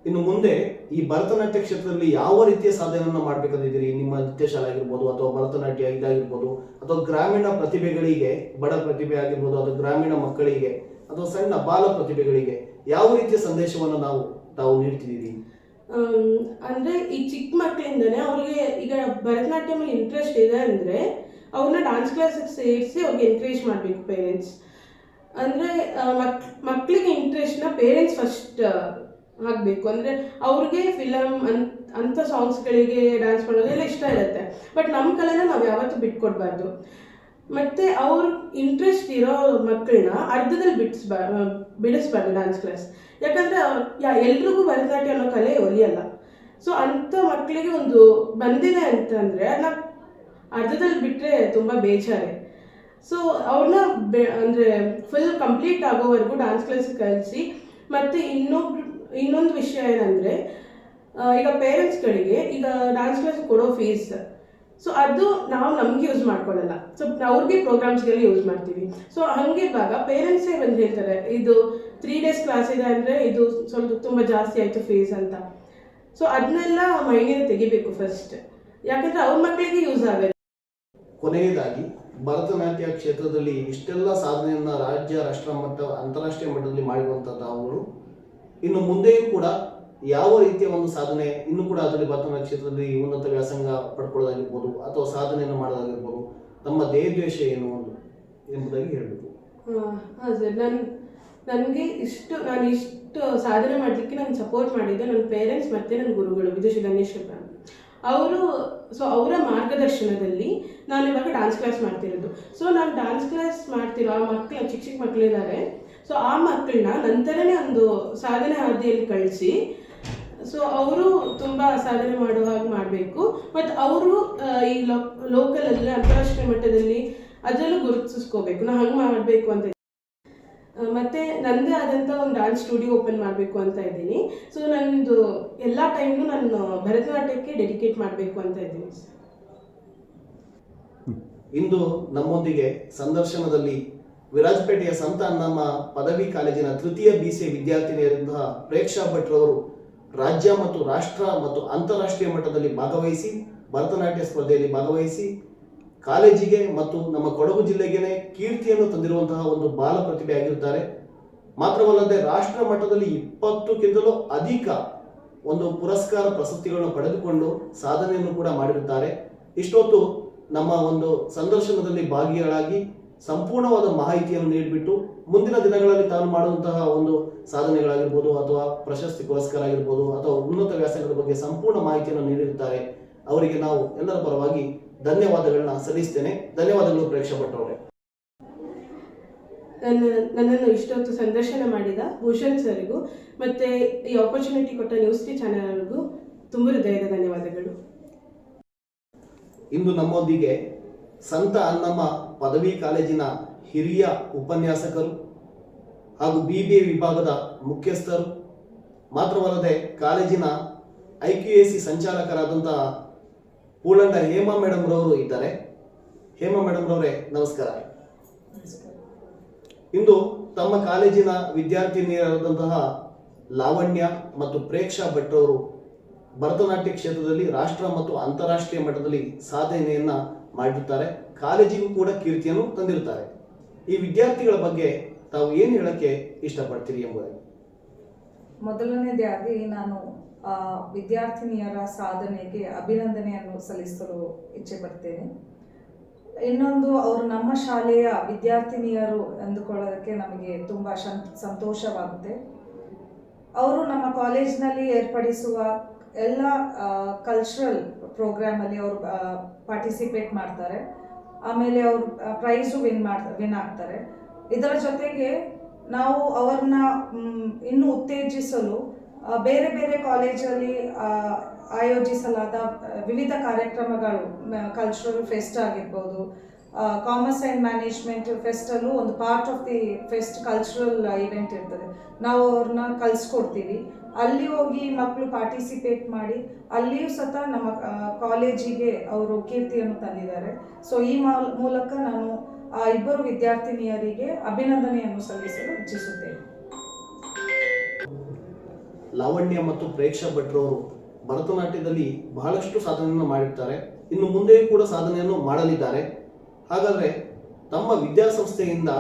ಇನ್ನು ಮುಂದೆ ಈ ಭರತನಾಟ್ಯ ಕ್ಷೇತ್ರದಲ್ಲಿ ಯಾವ ರೀತಿಯ ಸಾಧನೆಯನ್ನ ಮಾಡಬೇಕಂದಿದ್ದೀರಿ ನಿಮ್ಮ ನೃತ್ಯ ಶಾಲೆ ಆಗಿರ್ಬೋದು, ಅಥವಾ ಭರತನಾಟ್ಯ ಇದಾಗಿರ್ಬೋದು, ಅಥವಾ ಗ್ರಾಮೀಣ ಪ್ರತಿಭೆಗಳಿಗೆ, ಬಡ ಪ್ರತಿಭೆ ಆಗಿರ್ಬೋದು, ಅಥವಾ ಗ್ರಾಮೀಣ ಮಕ್ಕಳಿಗೆ, ಅಥವಾ ಸಣ್ಣ ಬಾಲ ಪ್ರತಿಭೆಗಳಿಗೆ ಯಾವ ರೀತಿಯ ಸಂದೇಶವನ್ನು ನಾವು, ತಾವು ನೀಡ್ತಿದ್ದೀರಿ? ಅಂದ್ರೆ ಈ ಚಿಕ್ಕ ಮಕ್ಕಳಿಂದನೇ ಅವ್ರಿಗೆ ಈಗ ಭರತನಾಟ್ಯಮಲ್ಲಿ ಇಂಟ್ರೆಸ್ಟ್ ಇದೆ ಅಂದ್ರೆ ಅವ್ರನ್ನ ಡಾನ್ಸ್ ಕ್ಲಾಸಿಗೆ ಸೇರಿಸಿ ಅವ್ರಿಗೆ ಎನ್ಕರೇಜ್ ಮಾಡಬೇಕು ಪೇರೆಂಟ್ಸ್ ಅಂದ್ರೆ ಮಕ್ ಮಕ್ಕಳಿಗೆ ಇಂಟ್ರೆಸ್ಟ್ನ ಪೇರೆಂಟ್ಸ್ ಫಸ್ಟ್ ಆಗಬೇಕು ಅಂದ್ರೆ ಅವ್ರಿಗೆ ಫಿಲಮ್ ಅಂತ ಅಂಥ ಸಾಂಗ್ಸ್ಗಳಿಗೆ ಡ್ಯಾನ್ಸ್ ಮಾಡೋದೆಲ್ಲ ಇಷ್ಟ ಇರುತ್ತೆ. ಬಟ್ ನಮ್ಮ ಕಲೆನ ನಾವು ಯಾವತ್ತೂ ಬಿಟ್ಕೊಡ್ಬಾರ್ದು. ಮತ್ತೆ ಅವ್ರ ಇಂಟ್ರೆಸ್ಟ್ ಇರೋ ಮಕ್ಕಳನ್ನ ಅರ್ಧದಲ್ಲಿ ಬಿಡಿಸ್ಬಾ ಬಿಡಿಸ್ಬಾರ್ದು ಡ್ಯಾನ್ಸ್ ಕ್ಲಾಸ್ ಯಾಕಂದ್ರೆ ಯಾ, ಎಲ್ರಿಗೂ ಭರತನಾಟ್ಯ ಅನ್ನೋ ಕಲೆ ಒಲಿಯಲ್ಲ. ಸೊ ಅಂಥ ಮಕ್ಕಳಿಗೆ ಒಂದು ಬಂದಿದೆ ಅಂತಂದ್ರೆ ಅದನ್ನ ಅರ್ಧದಲ್ಲಿ ಬಿಟ್ಟರೆ ತುಂಬ ಬೇಜಾರೆ. ಸೊ ಅವ್ರನ್ನ ಬೆ, ಅಂದರೆ ಫುಲ್ ಕಂಪ್ಲೀಟ್ ಆಗೋವರೆಗೂ ಡ್ಯಾನ್ಸ್ ಕ್ಲಾಸ್ ಕಲಿಸಿ, ಮತ್ತು ಇನ್ನೊಬ್ರು, ಇನ್ನೊಂದು ವಿಷಯ ಏನಂದರೆ ಈಗ ಪೇರೆಂಟ್ಸ್ಗಳಿಗೆ ಈಗ ಡ್ಯಾನ್ಸ್ ಕ್ಲಾಸ್ ಕೊಡೋ ಫೀಸ್ ಸೊ ಅದು ನಾವು ನಮ್ಗೆ ಯೂಸ್ ಮಾಡ್ಕೊಳ್ಳಲ್ಲ ಸೊ ಅವ್ರಿಗೆ ಪ್ರೋಗ್ರಾಮ್ಸ್ಗೆಲ್ಲ ಯೂಸ್ ಮಾಡ್ತೀವಿ. ಸೊ ಹಂಗಿರುವಾಗ ಪೇರೆಂಟ್ಸೇ ಬಂದು ಹೇಳ್ತಾರೆ, ಇದು ತ್ರೀ ಡೇಸ್ ಕ್ಲಾಸ್ ಇದೆ ಅಂದರೆ ಇದು ಸ್ವಲ್ಪ ತುಂಬ ಜಾಸ್ತಿ ಆಯಿತು ಫೀಸ್ ಅಂತ. ಸೊ ಅದನ್ನೆಲ್ಲ ಮೈಂಡಿಂದ ತೆಗಿಬೇಕು ಫಸ್ಟ್ ಯಾಕಂದ್ರೆ ಅವ್ರ ಮಕ್ಕಳಿಗೆ ಯೂಸ್ ಆಗುತ್ತೆ ಕೊನೆಯದಾಗಿ ಭರತನಾಟ್ಯ ಕ್ಷೇತ್ರದಲ್ಲಿ ಇಷ್ಟೆಲ್ಲ ಸಾಧನೆಯನ್ನ ರಾಜ್ಯ ರಾಷ್ಟ್ರ ಮಟ್ಟ ಅಂತಾರಾಷ್ಟ್ರೀಯ ಮಟ್ಟದಲ್ಲಿ ಮಾಡಿರುವಂತಹ ತಾವುಗಳು ಇನ್ನು ಮುಂದೆಯೂ ಕೂಡ ಯಾವ ರೀತಿಯ ಒಂದು ಸಾಧನೆ ಇನ್ನು ಕೂಡ ಅದರಲ್ಲಿ ಭರತನಾಟ್ಯ ಕ್ಷೇತ್ರದಲ್ಲಿ ಉನ್ನತ ವ್ಯಾಸಂಗ ಪಡ್ಕೊಳ್ಳೋದಾಗಿರ್ಬೋದು ಅಥವಾ ಸಾಧನೆಯನ್ನು ಮಾಡೋದಾಗಿರ್ಬೋದು ನಮ್ಮ ದೇಹ ದ್ವೇಷ ಏನು ಎಂಬುದಾಗಿ ಹೇಳಬೇಕು. ಹಾಂ ಸರ್ ನಾನು ನನಗೆ ಇಷ್ಟು, ನಾನು ಇಷ್ಟು ಸಾಧನೆ ಮಾಡಲಿಕ್ಕೆ ನಾನು ಸಪೋರ್ಟ್ ಮಾಡಿದ್ದೆ ನನ್ನ ಪೇರೆಂಟ್ಸ್ ಮತ್ತು ನನ್ನ ಗುರುಗಳು, ವಿದುಷಿ ಗಣೇಶ್ವರ ಅವರು ಸೊ ಅವರ ಮಾರ್ಗದರ್ಶನದಲ್ಲಿ ನಾನು ಇವಾಗ ಡಾನ್ಸ್ ಕ್ಲಾಸ್ ಮಾಡ್ತಿರೋದು. ಸೊ ನಾನು ಡಾನ್ಸ್ ಕ್ಲಾಸ್ ಮಾಡ್ತಿರೋ ಆ ಮಕ್ಕಳು ಚಿಕ್ಕ ಚಿಕ್ಕ ಮಕ್ಕಳಿದ್ದಾರೆ ಸೊ ಆ ಮಕ್ಕಳನ್ನ ನಂತರನೇ ಒಂದು ಸಾಧನೆ ಹಾದಿಯಲ್ಲಿ ಕಳಿಸಿ ಸೊ ಅವರು ತುಂಬ ಸಾಧನೆ ಮಾಡುವ ಹಾಗೆ ಮಾಡಬೇಕು. ಮತ್ತು ಅವರು ಈ ಲೋಕಲಲ್ಲಿ ಅಂತಾರಾಷ್ಟ್ರೀಯ ಮಟ್ಟದಲ್ಲಿ ಅದರಲ್ಲೂ ಗುರುತಿಸ್ಕೋಬೇಕು. ನಾನು ಹಂಗೆ ಮಾಡಬೇಕು ಅಂತ ಮತ್ತೆ ನನ್ನದೇ ಆದಂಥ ಒಂದು ಡ್ಯಾನ್ಸ್ ಸ್ಟುಡಿಯೋ ಓಪನ್ ಮಾಡಬೇಕು ಅಂತ ಇದ್ದೀನಿ. ಸೊ ನಂದು ಎಲ್ಲ ಟೈಮ್ನು ನಾನು ಭರತನಾಟ್ಯಕ್ಕೆ ಡೆಡಿಕೇಟ್ ಮಾಡಬೇಕು ಅಂತ ಇದ್ದೀನಿ ಇಂದು ನಮ್ಮೊಂದಿಗೆ ಸಂದರ್ಶನದಲ್ಲಿ ವಿರಾಜಪೇಟೆಯ ಸಂತ ನಮ್ಮ ಪದವಿ ಕಾಲೇಜಿನ ತೃತೀಯ ಬಿ ಸಿ ವಿದ್ಯಾರ್ಥಿನಿಯರಿಂದ ಪ್ರೇಕ್ಷಾ ಭಟ್ರವರು ರಾಜ್ಯ ಮತ್ತು ರಾಷ್ಟ್ರ ಮತ್ತು ಅಂತಾರಾಷ್ಟ್ರೀಯ ಮಟ್ಟದಲ್ಲಿ ಭಾಗವಹಿಸಿ, ಭರತನಾಟ್ಯ ಸ್ಪರ್ಧೆಯಲ್ಲಿ ಭಾಗವಹಿಸಿ ಕಾಲೇಜಿಗೆ ಮತ್ತು ನಮ್ಮ ಕೊಡಗು ಜಿಲ್ಲೆಗೆ ಕೀರ್ತಿಯನ್ನು ತಂದಿರುವಂತಹ ಒಂದು ಬಾಲ ಪ್ರತಿಭೆ ಆಗಿರುತ್ತಾರೆ. ಮಾತ್ರವಲ್ಲದೆ ರಾಷ್ಟ್ರ ಮಟ್ಟದಲ್ಲಿ ಇಪ್ಪತ್ತಕ್ಕಿಂತಲೂ ಅಧಿಕ ಒಂದು ಪುರಸ್ಕಾರ ಪ್ರಶಸ್ತಿಗಳನ್ನು ಪಡೆದುಕೊಂಡು ಸಾಧನೆಯನ್ನು ಕೂಡ ಮಾಡಿರುತ್ತಾರೆ. ಇಷ್ಟೊತ್ತು ನಮ್ಮ ಒಂದು ಸಂದರ್ಶನದಲ್ಲಿ ಭಾಗಿಗಳಾಗಿ ಸಂಪೂರ್ಣವಾದ ಮಾಹಿತಿಯನ್ನು ನೀಡಿಬಿಟ್ಟು ಮುಂದಿನ ದಿನಗಳಲ್ಲಿ ತಾನು ಮಾಡುವಂತಹ ಒಂದು ಸಾಧನೆಗಳಾಗಿರ್ಬೋದು ಅಥವಾ ಪ್ರಶಸ್ತಿ ಪುರಸ್ಕಾರ ಆಗಿರ್ಬೋದು ಅಥವಾ ಉನ್ನತ ವ್ಯಾಸಗಳ ಬಗ್ಗೆ ಸಂಪೂರ್ಣ ಮಾಹಿತಿಯನ್ನು ನೀಡಿರುತ್ತಾರೆ. ಅವರಿಗೆ ನಾವು ಎಲ್ಲರ ಪರವಾಗಿ ಧನ್ಯವಾದಗಳನ್ನ ಸಲ್ಲಿಸ್ತೇನೆ. ಧನ್ಯವಾದಗಳು ಪ್ರೇಕ್ಷ ಭಟ್ರವರೇ ನನ್ನ ನನ್ನನ್ನು ಇಷ್ಟೊತ್ತು ಸಂದರ್ಶನ ಮಾಡಿದ ಭೂಷಣ್ ಸರ್ಗೂ ಮತ್ತೆ ಈ ಆಪರ್ಚುನಿಟಿ ಕೊಟ್ಟ ನ್ಯೂಸ್ ಟಿ ಚಾನಲ್ಗೂ ತುಂಬ ಹೃದಯದ ಧನ್ಯವಾದಗಳು. ಇಂದು ನಮ್ಮೊಂದಿಗೆ ಸಂತ ಅನ್ನಮ್ಮ ಪದವಿ ಕಾಲೇಜಿನ ಹಿರಿಯ ಉಪನ್ಯಾಸಕರು ಹಾಗೂ ಬಿ ಬಿ ಎ ವಿಭಾಗದ ಮುಖ್ಯಸ್ಥರು ಮಾತ್ರವಲ್ಲದೆ ಕಾಲೇಜಿನ ಐ ಕ್ಯೂ ಎ ಸಿ ಸಂಚಾಲಕರಾದಂತಹ ಪೂಳಂಡ ಹೇಮಾ ಮೇಡಮ್ ರವರು ಇದ್ದಾರೆ. ಹೇಮಾ ಮೇಡಮ್ ರವರೇ, ನಮಸ್ಕಾರ. ಇಂದು ತಮ್ಮ ಕಾಲೇಜಿನ ವಿದ್ಯಾರ್ಥಿನಿಯರಾದಂತಹ ಲಾವಣ್ಯ ಮತ್ತು ಪ್ರೇಕ್ಷಾ ಭಟ್ರವರು ಭರತನಾಟ್ಯ ಕ್ಷೇತ್ರದಲ್ಲಿ ರಾಷ್ಟ್ರ ಮತ್ತು ಅಂತಾರಾಷ್ಟ್ರೀಯ ಮಟ್ಟದಲ್ಲಿ ಸಾಧನೆಯನ್ನ ಮಾಡಿರುತ್ತಾರೆ. ಕಾಲೇಜಿಗೂ ಕೂಡ ಕೀರ್ತಿಯನ್ನು ತಂದಿರುತ್ತಾರೆ. ಈ ವಿದ್ಯಾರ್ಥಿಗಳ ಬಗ್ಗೆ ತಾವು ಏನು ಹೇಳಕ್ಕೆ ಇಷ್ಟಪಡ್ತೀರಿ ಎಂಬುದಾಗಿ. ಮೊದಲನೇದಾಗಿ ನಾನು ವಿದ್ಯಾರ್ಥಿನಿಯರ ಸಾಧನೆಗೆ ಅಭಿನಂದನೆಯನ್ನು ಸಲ್ಲಿಸಲು ಇಚ್ಛೆ ಪಡ್ತೇನೆ. ಇನ್ನೊಂದು, ಅವರು ನಮ್ಮ ಶಾಲೆಯ ವಿದ್ಯಾರ್ಥಿನಿಯರು ಅಂದುಕೊಳ್ಳೋದಕ್ಕೆ ನಮಗೆ ತುಂಬ ಸಂತೋಷವಾಗುತ್ತೆ. ಅವರು ನಮ್ಮ ಕಾಲೇಜ್ನಲ್ಲಿ ಏರ್ಪಡಿಸುವ ಎಲ್ಲ ಕಲ್ಚರಲ್ ಪ್ರೋಗ್ರಾಮಲ್ಲಿ ಅವರು ಪಾರ್ಟಿಸಿಪೇಟ್ ಮಾಡ್ತಾರೆ. ಆಮೇಲೆ ಅವರು ಪ್ರೈಸು ವಿನ್ ಮಾಡ್ ವಿನ್ ಆಗ್ತಾರೆ. ಇದರ ಜೊತೆಗೆ ನಾವು ಅವ್ರನ್ನ ಇನ್ನೂ ಉತ್ತೇಜಿಸಲು ಬೇರೆ ಬೇರೆ ಕಾಲೇಜಲ್ಲಿ ಆಯೋಜಿಸಲಾದ ವಿವಿಧ ಕಾರ್ಯಕ್ರಮಗಳು ಕಲ್ಚರಲ್ ಫೆಸ್ಟ್ ಆಗಿರ್ಬೋದು ಕಾಮರ್ಸ್ ಆ್ಯಂಡ್ ಮ್ಯಾನೇಜ್ಮೆಂಟ್ ಫೆಸ್ಟಲ್ಲೂ ಒಂದು part of the fest cultural event ಇರ್ತದೆ. ನಾವು ಅವ್ರನ್ನ ಕಲಿಸ್ಕೊಡ್ತೀವಿ ಅಲ್ಲಿ ಹೋಗಿ ಮಕ್ಕಳು ಪಾರ್ಟಿಸಿಪೇಟ್ ಮಾಡಿ, ಅಲ್ಲಿಯೂ ಸತ ನಮ್ಮ ಕಾಲೇಜಿಗೆ ಅವರು ಕೀರ್ತಿಯನ್ನು ತಂದಿದ್ದಾರೆ. ಸೊ ಈ ಮಾಲ್- ಮೂಲಕ ನಾನು ಇಬ್ಬರು ವಿದ್ಯಾರ್ಥಿನಿಯರಿಗೆ ಅಭಿನಂದನೆಯನ್ನು ಸಲ್ಲಿಸಲು ಇಚ್ಛಿಸುತ್ತೇನೆ. ಲಾವಣ್ಯ ಮತ್ತು ಪ್ರೇಕ್ಷಾ ಭಟ್ರವರು ಭರತನಾಟ್ಯದಲ್ಲಿ ಬಹಳಷ್ಟು ಸಾಧನೆಯನ್ನು ಮಾಡಿರ್ತಾರೆ. ಇನ್ನು ಮುಂದೆಯೂ ಕೂಡ ಸಾಧನೆಯನ್ನು ಮಾಡಲಿದ್ದಾರೆ. ಹಾಗಾದರೆ ತಮ್ಮ ವಿದ್ಯಾಸಂಸ್ಥೆಯಿಂದ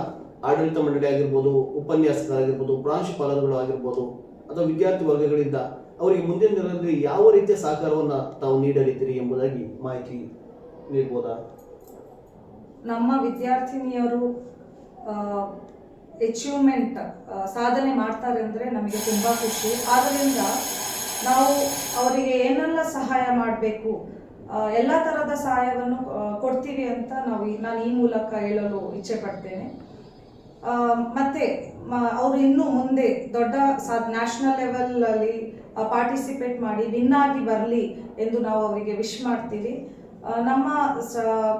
ಆಡಳಿತ ಮಂಡಳಿ ಆಗಿರ್ಬೋದು, ಉಪನ್ಯಾಸಕರಾಗಿರ್ಬೋದು ಪ್ರಾಂಶುಪಾಲರುಗಳು ಆಗಿರ್ಬೋದು ಅಥವಾ ವಿದ್ಯಾರ್ಥಿ ವರ್ಗಗಳಿಂದ ಅವರಿಗೆ ಮುಂದಿನ ದಿನಗಳಲ್ಲಿ ಯಾವ ರೀತಿಯ ಸಹಕಾರವನ್ನು ತಾವು ನೀಡಲಿದ್ದೀರಿ ಎಂಬುದಾಗಿ ಮಾಹಿತಿ ನೀಡ್ಬೋದಾ? ನಮ್ಮ ವಿದ್ಯಾರ್ಥಿನಿಯರು ಅಚೀವ್ಮೆಂಟ್ ಸಾಧನೆ ಮಾಡ್ತಾರೆ ಅಂದರೆ ನಮಗೆ ತುಂಬ ಖುಷಿ. ಆದ್ದರಿಂದ ನಾವು ಅವರಿಗೆ ಏನೆಲ್ಲ ಸಹಾಯ ಮಾಡಬೇಕು ಎಲ್ಲ ಥರದ ಸಹಾಯವನ್ನು ಕೊಡ್ತೀವಿ ಅಂತ ನಾವು ನಾನು ಈ ಮೂಲಕ ಹೇಳಲು ಇಚ್ಛೆ ಪಡ್ತೇನೆ. ಮತ್ತು ಅವರು ಇನ್ನೂ ಮುಂದೆ ದೊಡ್ಡ ಸಾ ನ್ಯಾಷನಲ್ ಲೆವೆಲಲ್ಲಿ ಪಾರ್ಟಿಸಿಪೇಟ್ ಮಾಡಿ ವಿನ್ನಾಗಿ ಬರಲಿ ಎಂದು ನಾವು ಅವರಿಗೆ ವಿಶ್ ಮಾಡ್ತೀವಿ. ನಮ್ಮ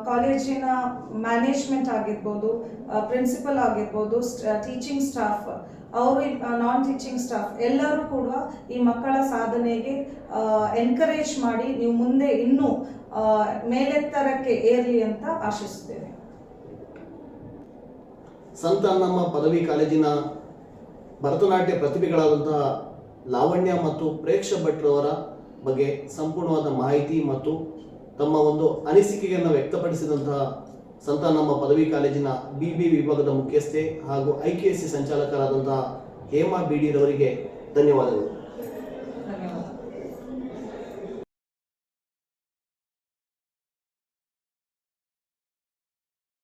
ಕಾಲೇಜಿನ ಮ್ಯಾನೇಜ್ಮೆಂಟ್ ಆಗಿರ್ಬೋದು ಪ್ರಿನ್ಸಿಪಲ್ ಆಗಿರ್ಬೋದು ಟೀಚಿಂಗ್ ಸ್ಟಾಫ್ ಅವರು ನಾನ್ ಟೀಚಿಂಗ್ ಸ್ಟಾಫ್ ಎಲ್ಲರೂ ಕೂಡ ಈ ಮಕ್ಕಳ ಸಾಧನೆಗೆ ಎನ್ಕರೇಜ್ ಮಾಡಿ ನೀವು ಮುಂದೆ ಇನ್ನೂ ಮೇಲೆತ್ತರಕ್ಕೆ ಏರಲಿ ಅಂತ ಆಶಿಸುತ್ತೇವೆ. ಸಂತ ನಮ್ಮ ಪದವಿ ಕಾಲೇಜಿನ ಭರತನಾಟ್ಯ ಪ್ರತಿಭೆಗಳಾದಂತಹ ಲಾವಣ್ಯ ಮತ್ತು ಪ್ರೇಕ್ಷ ಭಟ್ರವರ ಬಗ್ಗೆ ಸಂಪೂರ್ಣವಾದ ಮಾಹಿತಿ ಮತ್ತು ತಮ್ಮ ಒಂದು ಅನಿಸಿಕೆಯನ್ನು ವ್ಯಕ್ತಪಡಿಸಿದಂತಹ ಸಂತಾನಮ್ಮ ಪದವಿ ಕಾಲೇಜಿನ ಬಿಬಿ ವಿಭಾಗದ ಮುಖ್ಯಸ್ಥೆ ಹಾಗೂ ಐ ಕೆಎಸಿ ಸಂಚಾಲಕರಾದಂತಹ ಹೇಮಾ ಬಿಡಿರವರಿಗೆ ಧನ್ಯವಾದಗಳು.